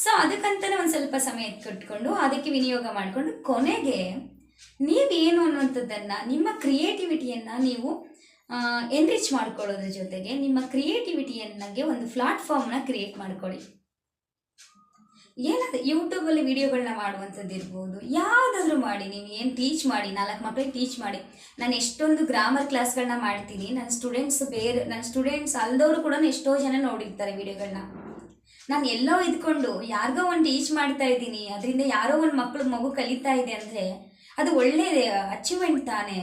S1: ಸೊ ಅದಕ್ಕಂತಲೇ ಒಂದು ಸ್ವಲ್ಪ ಸಮಯ ಕಟ್ಕೊಂಡು ಅದಕ್ಕೆ ವಿನಿಯೋಗ ಮಾಡಿಕೊಂಡು ಕೊನೆಗೆ ನೀವೇನು ಅನ್ನುವಂಥದ್ದನ್ನು, ನಿಮ್ಮ ಕ್ರಿಯೇಟಿವಿಟಿಯನ್ನು ನೀವು ಎನ್ರಿಚ್ ಮಾಡ್ಕೊಳ್ಳೋದ್ರ ಜೊತೆಗೆ ನಿಮ್ಮ ಕ್ರಿಯೇಟಿವಿಟಿಯನ್ನಾಗೆ ಒಂದು ಪ್ಲಾಟ್ಫಾರ್ಮ್ನ ಕ್ರಿಯೇಟ್ ಮಾಡ್ಕೊಳ್ಳಿ. ಏನಾದ್ರು ಯೂಟ್ಯೂಬಲ್ಲಿ ವಿಡಿಯೋಗಳನ್ನ ಮಾಡುವಂಥದ್ದು ಇರ್ಬೋದು. ಯಾವುದಾದ್ರೂ ಮಾಡಿ ನೀವು ಏನು ಟೀಚ್ ಮಾಡಿ, ನಾಲ್ಕು ಮಕ್ಕಳಿಗೆ ಟೀಚ್ ಮಾಡಿ, ನಾನು ಎಷ್ಟೊಂದು ಗ್ರಾಮರ್ ಕ್ಲಾಸ್ಗಳನ್ನ ಮಾಡ್ತೀನಿ ನನ್ನ ಸ್ಟೂಡೆಂಟ್ಸ್ ಬೇರೆ ನನ್ನ ಸ್ಟೂಡೆಂಟ್ಸ್ ಅಲ್ದವರು ಕೂಡ ಎಷ್ಟೋ ಜನ ನೋಡಿರ್ತಾರೆ ವಿಡಿಯೋಗಳನ್ನ ನಾನು ಎಲ್ಲೋ ಇದ್ಕೊಂಡು ಯಾರಿಗೋ ಒಂದು ಟೀಚ್ ಮಾಡ್ತಾ ಇದ್ದೀನಿ, ಅದರಿಂದ ಯಾರೋ ಒಂದು ಮಕ್ಕಳು ಮಗು ಕಲಿತಾ ಇದೆ ಅಂದರೆ ಅದು ಒಳ್ಳೆ ಅಚೀವ್ಮೆಂಟ್ ತಾನೇ.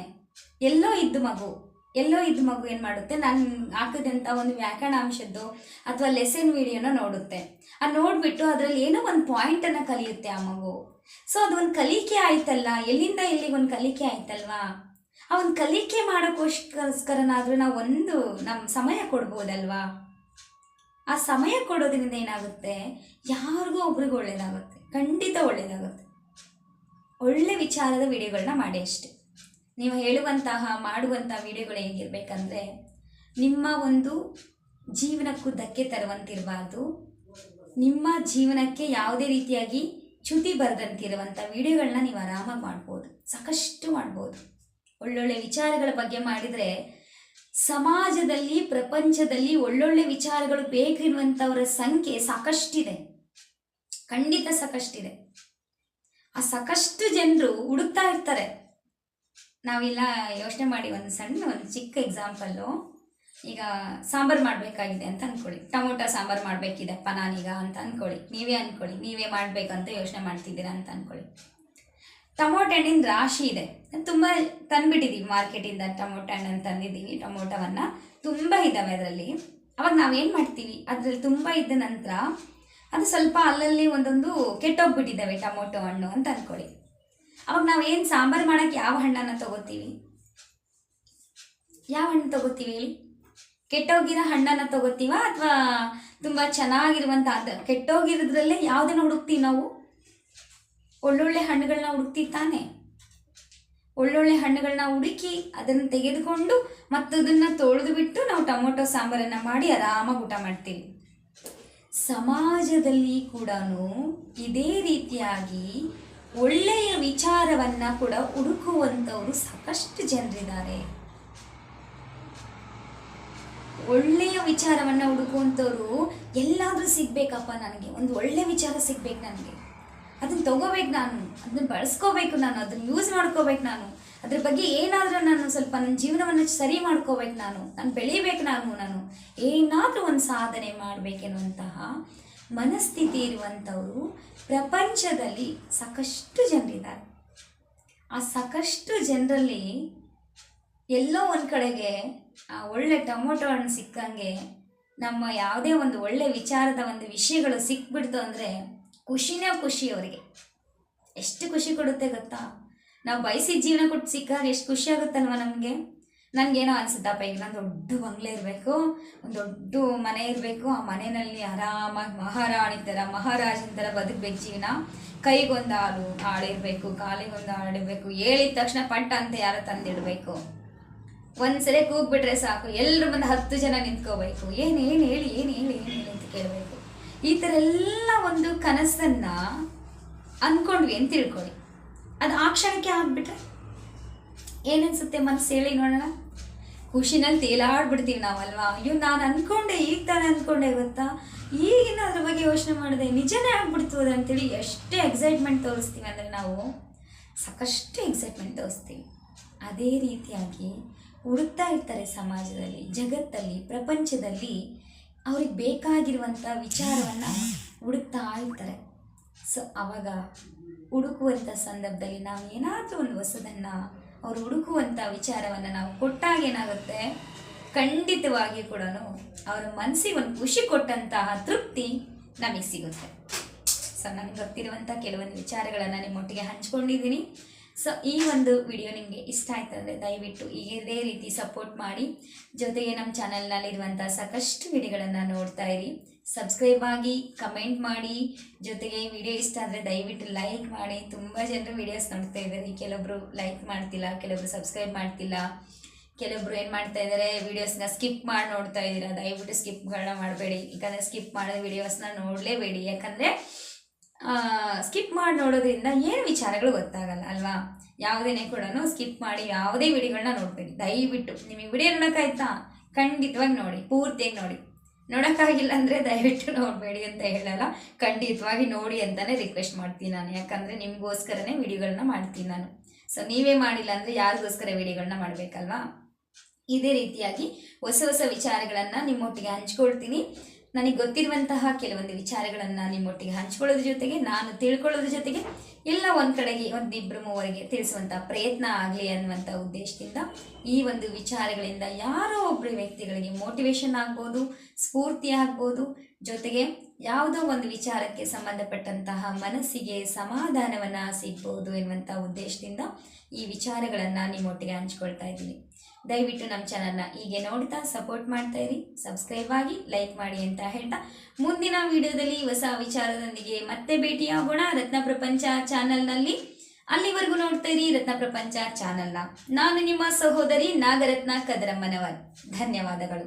S1: ಎಲ್ಲೋ ಇದ್ದು ಮಗು. ಎಲ್ಲೋ ಇದ್ದ ಮಗು ಏನು ಮಾಡುತ್ತೆ? ನಾನು ಹಾಕಿದಂಥ ಒಂದು ವ್ಯಾಕರಣಾಂಶದ್ದು ಅಥವಾ ಲೆಸನ್ ವಿಡಿಯೋನ ನೋಡುತ್ತೆ. ಆ ನೋಡಿಬಿಟ್ಟು ಅದರಲ್ಲಿ ಏನೋ ಒಂದು ಪಾಯಿಂಟನ್ನು ಕಲಿಯುತ್ತೆ ಆ ಮಗು. ಸೊ ಅದೊಂದು ಕಲಿಕೆ ಆಯ್ತಲ್ಲ? ಎಲ್ಲಿಂದ ಎಲ್ಲಿಗೆ ಒಂದು ಕಲಿಕೆ ಆಯ್ತಲ್ವಾ? ಆ ಒಂದು ಕಲಿಕೆ ಮಾಡೋಕ್ಕೋಸ್ಕರನಾದರೂ ನಾವು ಒಂದು ನಮ್ಮ ಸಮಯ ಕೊಡ್ಬೋದಲ್ವಾ? ಆ ಸಮಯ ಕೊಡೋದ್ರಿಂದ ಏನಾಗುತ್ತೆ? ಯಾರಿಗೂ ಒಬ್ರಿಗೂ ಒಳ್ಳೇದಾಗುತ್ತೆ. ಖಂಡಿತ ಒಳ್ಳೇದಾಗುತ್ತೆ. ಒಳ್ಳೆ ವಿಚಾರದ ವಿಡಿಯೋಗಳನ್ನ ಮಾಡಿ ಅಷ್ಟೆ. ನೀವು ಹೇಳುವಂತಹ ಮಾಡುವಂಥ ವಿಡಿಯೋಗಳು ಹೇಗಿರ್ಬೇಕಂದ್ರೆ, ನಿಮ್ಮ ಒಂದು ಜೀವನಕ್ಕೂ ಧಕ್ಕೆ ತರುವಂತಿರಬಾರ್ದು. ನಿಮ್ಮ ಜೀವನಕ್ಕೆ ಯಾವುದೇ ರೀತಿಯಾಗಿ ಚ್ಯುತಿ ಬರೆದಂತಿರುವಂಥ ವಿಡಿಯೋಗಳನ್ನ ನೀವು ಆರಾಮಾಗಿ ಮಾಡ್ಬೋದು. ಸಾಕಷ್ಟು ಮಾಡ್ಬೋದು. ಒಳ್ಳೊಳ್ಳೆ ವಿಚಾರಗಳ ಬಗ್ಗೆ ಮಾಡಿದರೆ, ಸಮಾಜದಲ್ಲಿ, ಪ್ರಪಂಚದಲ್ಲಿ ಒಳ್ಳೊಳ್ಳೆ ವಿಚಾರಗಳು ಬೇಕಿರುವಂಥವರ ಸಂಖ್ಯೆ ಸಾಕಷ್ಟಿದೆ. ಖಂಡಿತ ಸಾಕಷ್ಟಿದೆ. ಆ ಸಾಕಷ್ಟು ಜನರು ಹುಡುಕ್ತಾ ಇರ್ತಾರೆ. ನಾವಿಲ್ಲ ಯೋಚನೆ ಮಾಡಿ ಒಂದು ಸಣ್ಣ ಒಂದು ಚಿಕ್ಕ ಎಕ್ಸಾಂಪಲ್ಲು ಈಗ ಸಾಂಬಾರು ಮಾಡಬೇಕಾಗಿದೆ ಅಂತ ಅಂದ್ಕೊಳ್ಳಿ ಟೊಮೊಟೊ ಸಾಂಬಾರು ಮಾಡಬೇಕಿದೆಪ್ಪ ನಾನೀಗ ಅಂತ ಅಂದ್ಕೊಳ್ಳಿ ನೀವೇ ಅಂದ್ಕೊಳ್ಳಿ ನೀವೇ ಮಾಡಬೇಕಂತ ಯೋಚನೆ ಮಾಡ್ತಿದ್ದೀರಾ ಅಂತ ಅಂದ್ಕೊಳ್ಳಿ ಟೊಮೊಟೊ ಹಣ್ಣಿನ ರಾಶಿ ಇದೆ. ತುಂಬ ತಂದುಬಿಟ್ಟಿದ್ದೀವಿ ಮಾರ್ಕೆಟಿಂದ ಟೊಮೊಟೊ ಹಣ್ಣನ್ನು ತಂದಿದ್ದೀವಿ ಟೊಮೊಟೊವನ್ನು ತುಂಬ ಇದ್ದಾವೆ ಅದರಲ್ಲಿ. ಅವಾಗ ನಾವೇನು ಮಾಡ್ತೀವಿ? ಅದರಲ್ಲಿ ತುಂಬ ಇದ್ದ ನಂತರ ಅದು ಸ್ವಲ್ಪ ಅಲ್ಲಲ್ಲಿ ಒಂದೊಂದು ಕೆಟ್ಟೋಗ್ಬಿಟ್ಟಿದ್ದಾವೆ ಟೊಮೊಟೊ ಹಣ್ಣು ಅಂತ ಅಂದ್ಕೊಳ್ಳಿ ಅವಾಗ ನಾವೇನು ಸಾಂಬಾರು ಮಾಡೋಕ್ಕೆ ಯಾವ ಹಣ್ಣನ್ನು ತಗೋತೀವಿ? ಯಾವ ಹಣ್ಣು ತಗೋತೀವಿ ಹೇಳಿ? ಕೆಟ್ಟೋಗಿರೋ ಹಣ್ಣನ್ನು ತಗೋತೀವ ಅಥವಾ ತುಂಬ ಚೆನ್ನಾಗಿರುವಂಥ ಕೆಟ್ಟೋಗಿರೋದ್ರಲ್ಲೇ ಯಾವುದನ್ನು ಹುಡುಕ್ತೀವಿ ನಾವು? ಒಳ್ಳೊಳ್ಳೆ ಹಣ್ಣುಗಳನ್ನ ಹುಡುಕ್ತೀವಿ ತಾನೆ. ಒಳ್ಳೊಳ್ಳೆ ಹಣ್ಣುಗಳನ್ನ ಹುಡುಕಿ ಅದನ್ನು ತೆಗೆದುಕೊಂಡು ಮತ್ತು ಅದನ್ನು ತೊಳೆದು ಬಿಟ್ಟು ನಾವು ಟೊಮೊಟೊ ಸಾಂಬಾರನ್ನು ಮಾಡಿ ಆರಾಮಾಗಿ ಊಟ ಮಾಡ್ತೀವಿ. ಸಮಾಜದಲ್ಲಿ ಕೂಡ ಇದೇ ರೀತಿಯಾಗಿ ಒಳ್ಳೆಯ ವಿಚಾರವನ್ನು ಕೂಡ ಹುಡುಕುವಂಥವರು ಸಾಕಷ್ಟು ಜನರಿದ್ದಾರೆ. ಒಳ್ಳೆಯ ವಿಚಾರವನ್ನು ಹುಡುಕುವಂಥವ್ರು ಎಲ್ಲಾದರೂ ಸಿಗಬೇಕಪ್ಪ ನನಗೆ. ಒಂದು ಒಳ್ಳೆ ವಿಚಾರ ಸಿಗ್ಬೇಕು ನನಗೆ. ಅದನ್ನು ತಗೋಬೇಕು ನಾನು. ಅದನ್ನ ಬಳಸ್ಕೋಬೇಕು ನಾನು. ಅದನ್ನು ಯೂಸ್ ಮಾಡ್ಕೋಬೇಕು ನಾನು. ಅದ್ರ ಬಗ್ಗೆ ಏನಾದರೂ ನಾನು ಸ್ವಲ್ಪ ನನ್ನ ಜೀವನವನ್ನು ಸರಿ ಮಾಡ್ಕೋಬೇಕು ನಾನು. ನಾನು ಬೆಳಿಬೇಕು ನಾನು ನಾನು. ಏನಾದರೂ ಒಂದು ಸಾಧನೆ ಮಾಡಬೇಕೆನ್ನುವಂತಹ ಮನಸ್ಥಿತಿ ಇರುವಂಥವರು ಪ್ರಪಂಚದಲ್ಲಿ ಸಾಕಷ್ಟು ಜನರಿದ್ದಾರೆ. ಆ ಸಾಕಷ್ಟು ಜನರಲ್ಲಿ ಎಲ್ಲೋ ಒಂದು ಕಡೆಗೆ, ಆ ಒಳ್ಳೆ ಟೊಮೊಟೊ ಹಣ್ಣು ಸಿಕ್ಕಂಗೆ ನಮ್ಮ ಯಾವುದೇ ಒಂದು ಒಳ್ಳೆ ವಿಚಾರದ ಒಂದು ವಿಷಯಗಳು ಸಿಕ್ಬಿಡ್ತು ಅಂದರೆ ಖುಷಿನೇ ಖುಷಿ ಅವರಿಗೆ. ಎಷ್ಟು ಖುಷಿ ಕೊಡುತ್ತೆ ಗೊತ್ತಾ? ನಾವು ಬಯಸಿದ ಜೀವನ ಕೊಟ್ಟು ಸಿಕ್ಕಾಗ ಎಷ್ಟು ಖುಷಿ ಆಗುತ್ತಲ್ವ ನಮಗೆ? ನನಗೇನೋ ಅನಿಸುತ್ತಪ್ಪ ಈಗ ನಾನು ದೊಡ್ಡ ಬಂಗ್ಲೆ ಇರಬೇಕು ಒಂದು ದೊಡ್ಡ ಮನೆ ಇರಬೇಕು, ಆ ಮನೆಯಲ್ಲಿ ಆರಾಮಾಗಿ ಮಹಾರಾಣಿ ಥರ, ಮಹಾರಾಜನ ಥರ ಬದುಕಬೇಕು ಜೀವನ. ಕೈಗೊಂದು ಹಾಳು ಹಾಳಿರ್ಬೇಕು ಕಾಲಿಗೊಂದು ಹಾಡಿರ್ಬೇಕು ಹೇಳಿದ ತಕ್ಷಣ ಪಟ್ಟ ಅಂತ ಯಾರೋ ತಂದಿಡಬೇಕು. ಒಂದ್ಸರಿ ಕೂಗ್ಬಿಟ್ರೆ ಸಾಕು ಎಲ್ಲರೂ ಬಂದು ಹತ್ತು ಜನ ನಿಂತ್ಕೋಬೇಕು. ಏನು ಏನು ಹೇಳಿ ಏನು ಹೇಳಿ ಏನು ಹೇಳಿ ಅಂತ ಕೇಳಬೇಕು. ಈ ಥರ ಎಲ್ಲ ಒಂದು ಕನಸನ್ನ ಅನ್ಕೊಂಡ್ವಿ ಅಂತ ತಿಳ್ಕೊಳ್ಳಿ. ಅದು ಆ ಕ್ಷಣಕ್ಕೆ ಆಗ್ಬಿಟ್ರೆ ಏನನ್ಸುತ್ತೆ ಮನಸ್ಸು ಹೇಳಿ ನೋಡೋಣ? ಖುಷಿನಲ್ಲಿ ತೇಲಾಡ್ಬಿಡ್ತೀವಿ ನಾವಲ್ವಾ? ಅಯ್ಯೋ, ನಾನು ಅನ್ಕೊಂಡೆ, ಈಗ ತಾನೇ ಅನ್ಕೊಂಡೆ ಗೊತ್ತಾ? ಈಗಿನ ಅದ್ರ ಬಗ್ಗೆ ಯೋಚನೆ ಮಾಡಿದೆ. ನಿಜನೇ ಆಗ್ಬಿಡ್ತು ಅಂತೇಳಿ ಎಷ್ಟೇ ಎಕ್ಸೈಟ್ಮೆಂಟ್ ತೋರಿಸ್ತೀವಿ ಅಂದರೆ ನಾವು, ಸಾಕಷ್ಟು ಎಕ್ಸೈಟ್ಮೆಂಟ್ ತೋರಿಸ್ತೀವಿ. ಅದೇ ರೀತಿಯಾಗಿ ಹುಡುಕ್ತಾ ಇರ್ತಾರೆ ಸಮಾಜದಲ್ಲಿ, ಜಗತ್ತಲ್ಲಿ, ಪ್ರಪಂಚದಲ್ಲಿ ಅವ್ರಿಗೆ ಬೇಕಾಗಿರುವಂಥ ವಿಚಾರವನ್ನು ಹುಡುಕ್ತಾ ಇರ್ತಾರೆ. ಸೊ ಅವಾಗ ಹುಡುಕುವಂಥ ಸಂದರ್ಭದಲ್ಲಿ ನಾವು ಏನಾದರೂ ಒಂದು ಹೊಸದನ್ನು ಅವ್ರು ಹುಡುಕುವಂಥ ವಿಚಾರವನ್ನು ನಾವು ಕೊಟ್ಟಾಗ ಏನಾಗುತ್ತೆ? ಖಂಡಿತವಾಗಿ ಕೂಡ ಅವರ ಮನಸ್ಸಿಗೆ ಒಂದು ಖುಷಿ ಕೊಟ್ಟಂತಹ ತೃಪ್ತಿ ನಮಗೆ ಸಿಗುತ್ತೆ. ಸೊ ನನಗೆ ಗೊತ್ತಿರುವಂಥ ಕೆಲವೊಂದು ವಿಚಾರಗಳನ್ನು ನಿಮ್ಮೊಟ್ಟಿಗೆ ಹಂಚ್ಕೊಂಡಿದ್ದೀನಿ. ಸೊ ಈ ಒಂದು ವಿಡಿಯೋ ನಿಮಗೆ ಇಷ್ಟ ಆಯ್ತು ಅಂದರೆ ದಯವಿಟ್ಟು ಇದೇ ರೀತಿ ಸಪೋರ್ಟ್ ಮಾಡಿ. ಜೊತೆಗೆ ನಮ್ಮ ಚಾನಲ್ನಲ್ಲಿರುವಂಥ ಸಾಕಷ್ಟು ವಿಡಿಯೋಗಳನ್ನು ನೋಡ್ತಾ ಇರಿ. ಸಬ್ಸ್ಕ್ರೈಬ್ ಆಗಿ ಕಮೆಂಟ್ ಮಾಡಿ. ಜೊತೆಗೆ ವಿಡಿಯೋ ಇಷ್ಟ ಆದರೆ ದಯವಿಟ್ಟು ಲೈಕ್ ಮಾಡಿ. ತುಂಬ ಜನರು ವಿಡಿಯೋಸ್ ನೋಡ್ತಾ ಇದ್ದಾರೆ. ಕೆಲವೊಬ್ರು ಲೈಕ್ ಮಾಡ್ತಿಲ್ಲ ಕೆಲವೊಬ್ರು ಸಬ್ಸ್ಕ್ರೈಬ್ ಮಾಡ್ತಿಲ್ಲ. ಕೆಲವೊಬ್ರು ಏನು ಮಾಡ್ತಾ ಇದ್ದಾರೆ ವೀಡಿಯೋಸ್ನ ಸ್ಕಿಪ್ ಮಾಡಿ ನೋಡ್ತಾ ಇದ್ದೀರಾ, ದಯವಿಟ್ಟು ಸ್ಕಿಪ್ಗಳನ್ನ ಮಾಡಬೇಡಿ. ಯಾಕಂದರೆ ಸ್ಕಿಪ್ ಮಾಡಿದ ವೀಡಿಯೋಸ್ನ ನೋಡಲೇಬೇಡಿ. ಯಾಕಂದರೆ ಸ್ಕಿಪ್ ಮಾಡಿ ನೋಡೋದ್ರಿಂದ ಏನು ವಿಚಾರಗಳು ಗೊತ್ತಾಗಲ್ಲ, ಅಲ್ವಾ? ಯಾವುದೇನೇ ಕೂಡ ಸ್ಕಿಪ್ ಮಾಡಿ ಯಾವುದೇ ವಿಡಿಯೋಗಳನ್ನ ನೋಡಬೇಡಿ. ದಯವಿಟ್ಟು ನಿಮಗೆ ವಿಡಿಯೋ ನೋಡೋಕ್ಕಾಯ್ತಾ ಖಂಡಿತವಾಗಿ ನೋಡಿ, ಪೂರ್ತಿಯಾಗಿ ನೋಡಿ. ನೋಡೋಕ್ಕಾಗಿಲ್ಲ ಅಂದರೆ ದಯವಿಟ್ಟು ನೋಡಬೇಡಿ ಅಂತ ಹೇಳಲ್ಲ. ಖಂಡಿತವಾಗಿ ನೋಡಿ ಅಂತಲೇ ರಿಕ್ವೆಸ್ಟ್ ಮಾಡ್ತೀನಿ ನಾನು. ಯಾಕಂದರೆ ನಿಮಗೋಸ್ಕರನೇ ವಿಡಿಯೋಗಳನ್ನ ಮಾಡ್ತೀನಿ ನಾನು. ಸೊ ನೀವೇ ಮಾಡಿಲ್ಲ ಅಂದರೆ ಯಾರಿಗೋಸ್ಕರ ವಿಡಿಯೋಗಳನ್ನ ಮಾಡಬೇಕಲ್ವಾ? ಇದೇ ರೀತಿಯಾಗಿ ಹೊಸ ಹೊಸ ವಿಚಾರಗಳನ್ನು ನಿಮ್ಮೊಟ್ಟಿಗೆ ಹಂಚ್ಕೊಳ್ತೀನಿ. ನನಗೆ ಗೊತ್ತಿರುವಂತಹ ಕೆಲವೊಂದು ವಿಚಾರಗಳನ್ನು ನಿಮ್ಮೊಟ್ಟಿಗೆ ಹಂಚ್ಕೊಳ್ಳೋದ್ರ ಜೊತೆಗೆ, ನಾನು ತಿಳ್ಕೊಳ್ಳೋದ್ರ ಜೊತೆಗೆ ಎಲ್ಲ ಒಂದು ಕಡೆಗೆ ಒಂದಿಬ್ಬರು ಮೂವರಿಗೆ ತಿಳಿಸುವಂಥ ಪ್ರಯತ್ನ ಆಗಲಿ ಅನ್ನುವಂಥ ಉದ್ದೇಶದಿಂದ ಈ ಒಂದು ವಿಚಾರಗಳಿಂದ ಯಾರೋ ಒಬ್ಬರು ವ್ಯಕ್ತಿಗಳಿಗೆ ಮೋಟಿವೇಶನ್ ಆಗ್ಬೋದು, ಸ್ಫೂರ್ತಿ ಆಗ್ಬೋದು, ಜೊತೆಗೆ ಯಾವುದೋ ಒಂದು ವಿಚಾರಕ್ಕೆ ಸಂಬಂಧಪಟ್ಟಂತಹ ಮನಸ್ಸಿಗೆ ಸಮಾಧಾನವನ್ನು ಸಿಗ್ಬೋದು ಎನ್ನುವಂಥ ಉದ್ದೇಶದಿಂದ ಈ ವಿಚಾರಗಳನ್ನು ನಿಮ್ಮೊಟ್ಟಿಗೆ ಹಂಚ್ಕೊಳ್ತಾ ಇದ್ದೀನಿ. ದಯವಿಟ್ಟು ನಮ್ಮ ಚಾನಲ್ನ ಹೀಗೆ ನೋಡ್ತಾ ಸಪೋರ್ಟ್ ಮಾಡ್ತಾ ಇರಿ. ಸಬ್ಸ್ಕ್ರೈಬ್ ಆಗಿ ಲೈಕ್ ಮಾಡಿ ಅಂತ ಹೇಳ್ತಾ ಮುಂದಿನ ವಿಡಿಯೋದಲ್ಲಿ ಹೊಸ ವಿಚಾರದೊಂದಿಗೆ ಮತ್ತೆ ಭೇಟಿಯಾಗೋಣ ರತ್ನ ಪ್ರಪಂಚ ಚಾನಲ್ನಲ್ಲಿ ಅಲ್ಲಿವರೆಗೂ ನೋಡ್ತಾ ಇರಿ ರತ್ನ ಪ್ರಪಂಚ ಚಾನಲ್ನ ನಾನು ನಿಮ್ಮ ಸಹೋದರಿ ನಾಗರತ್ನ ಕದರಮ್ಮನವರ್ ಧನ್ಯವಾದಗಳು.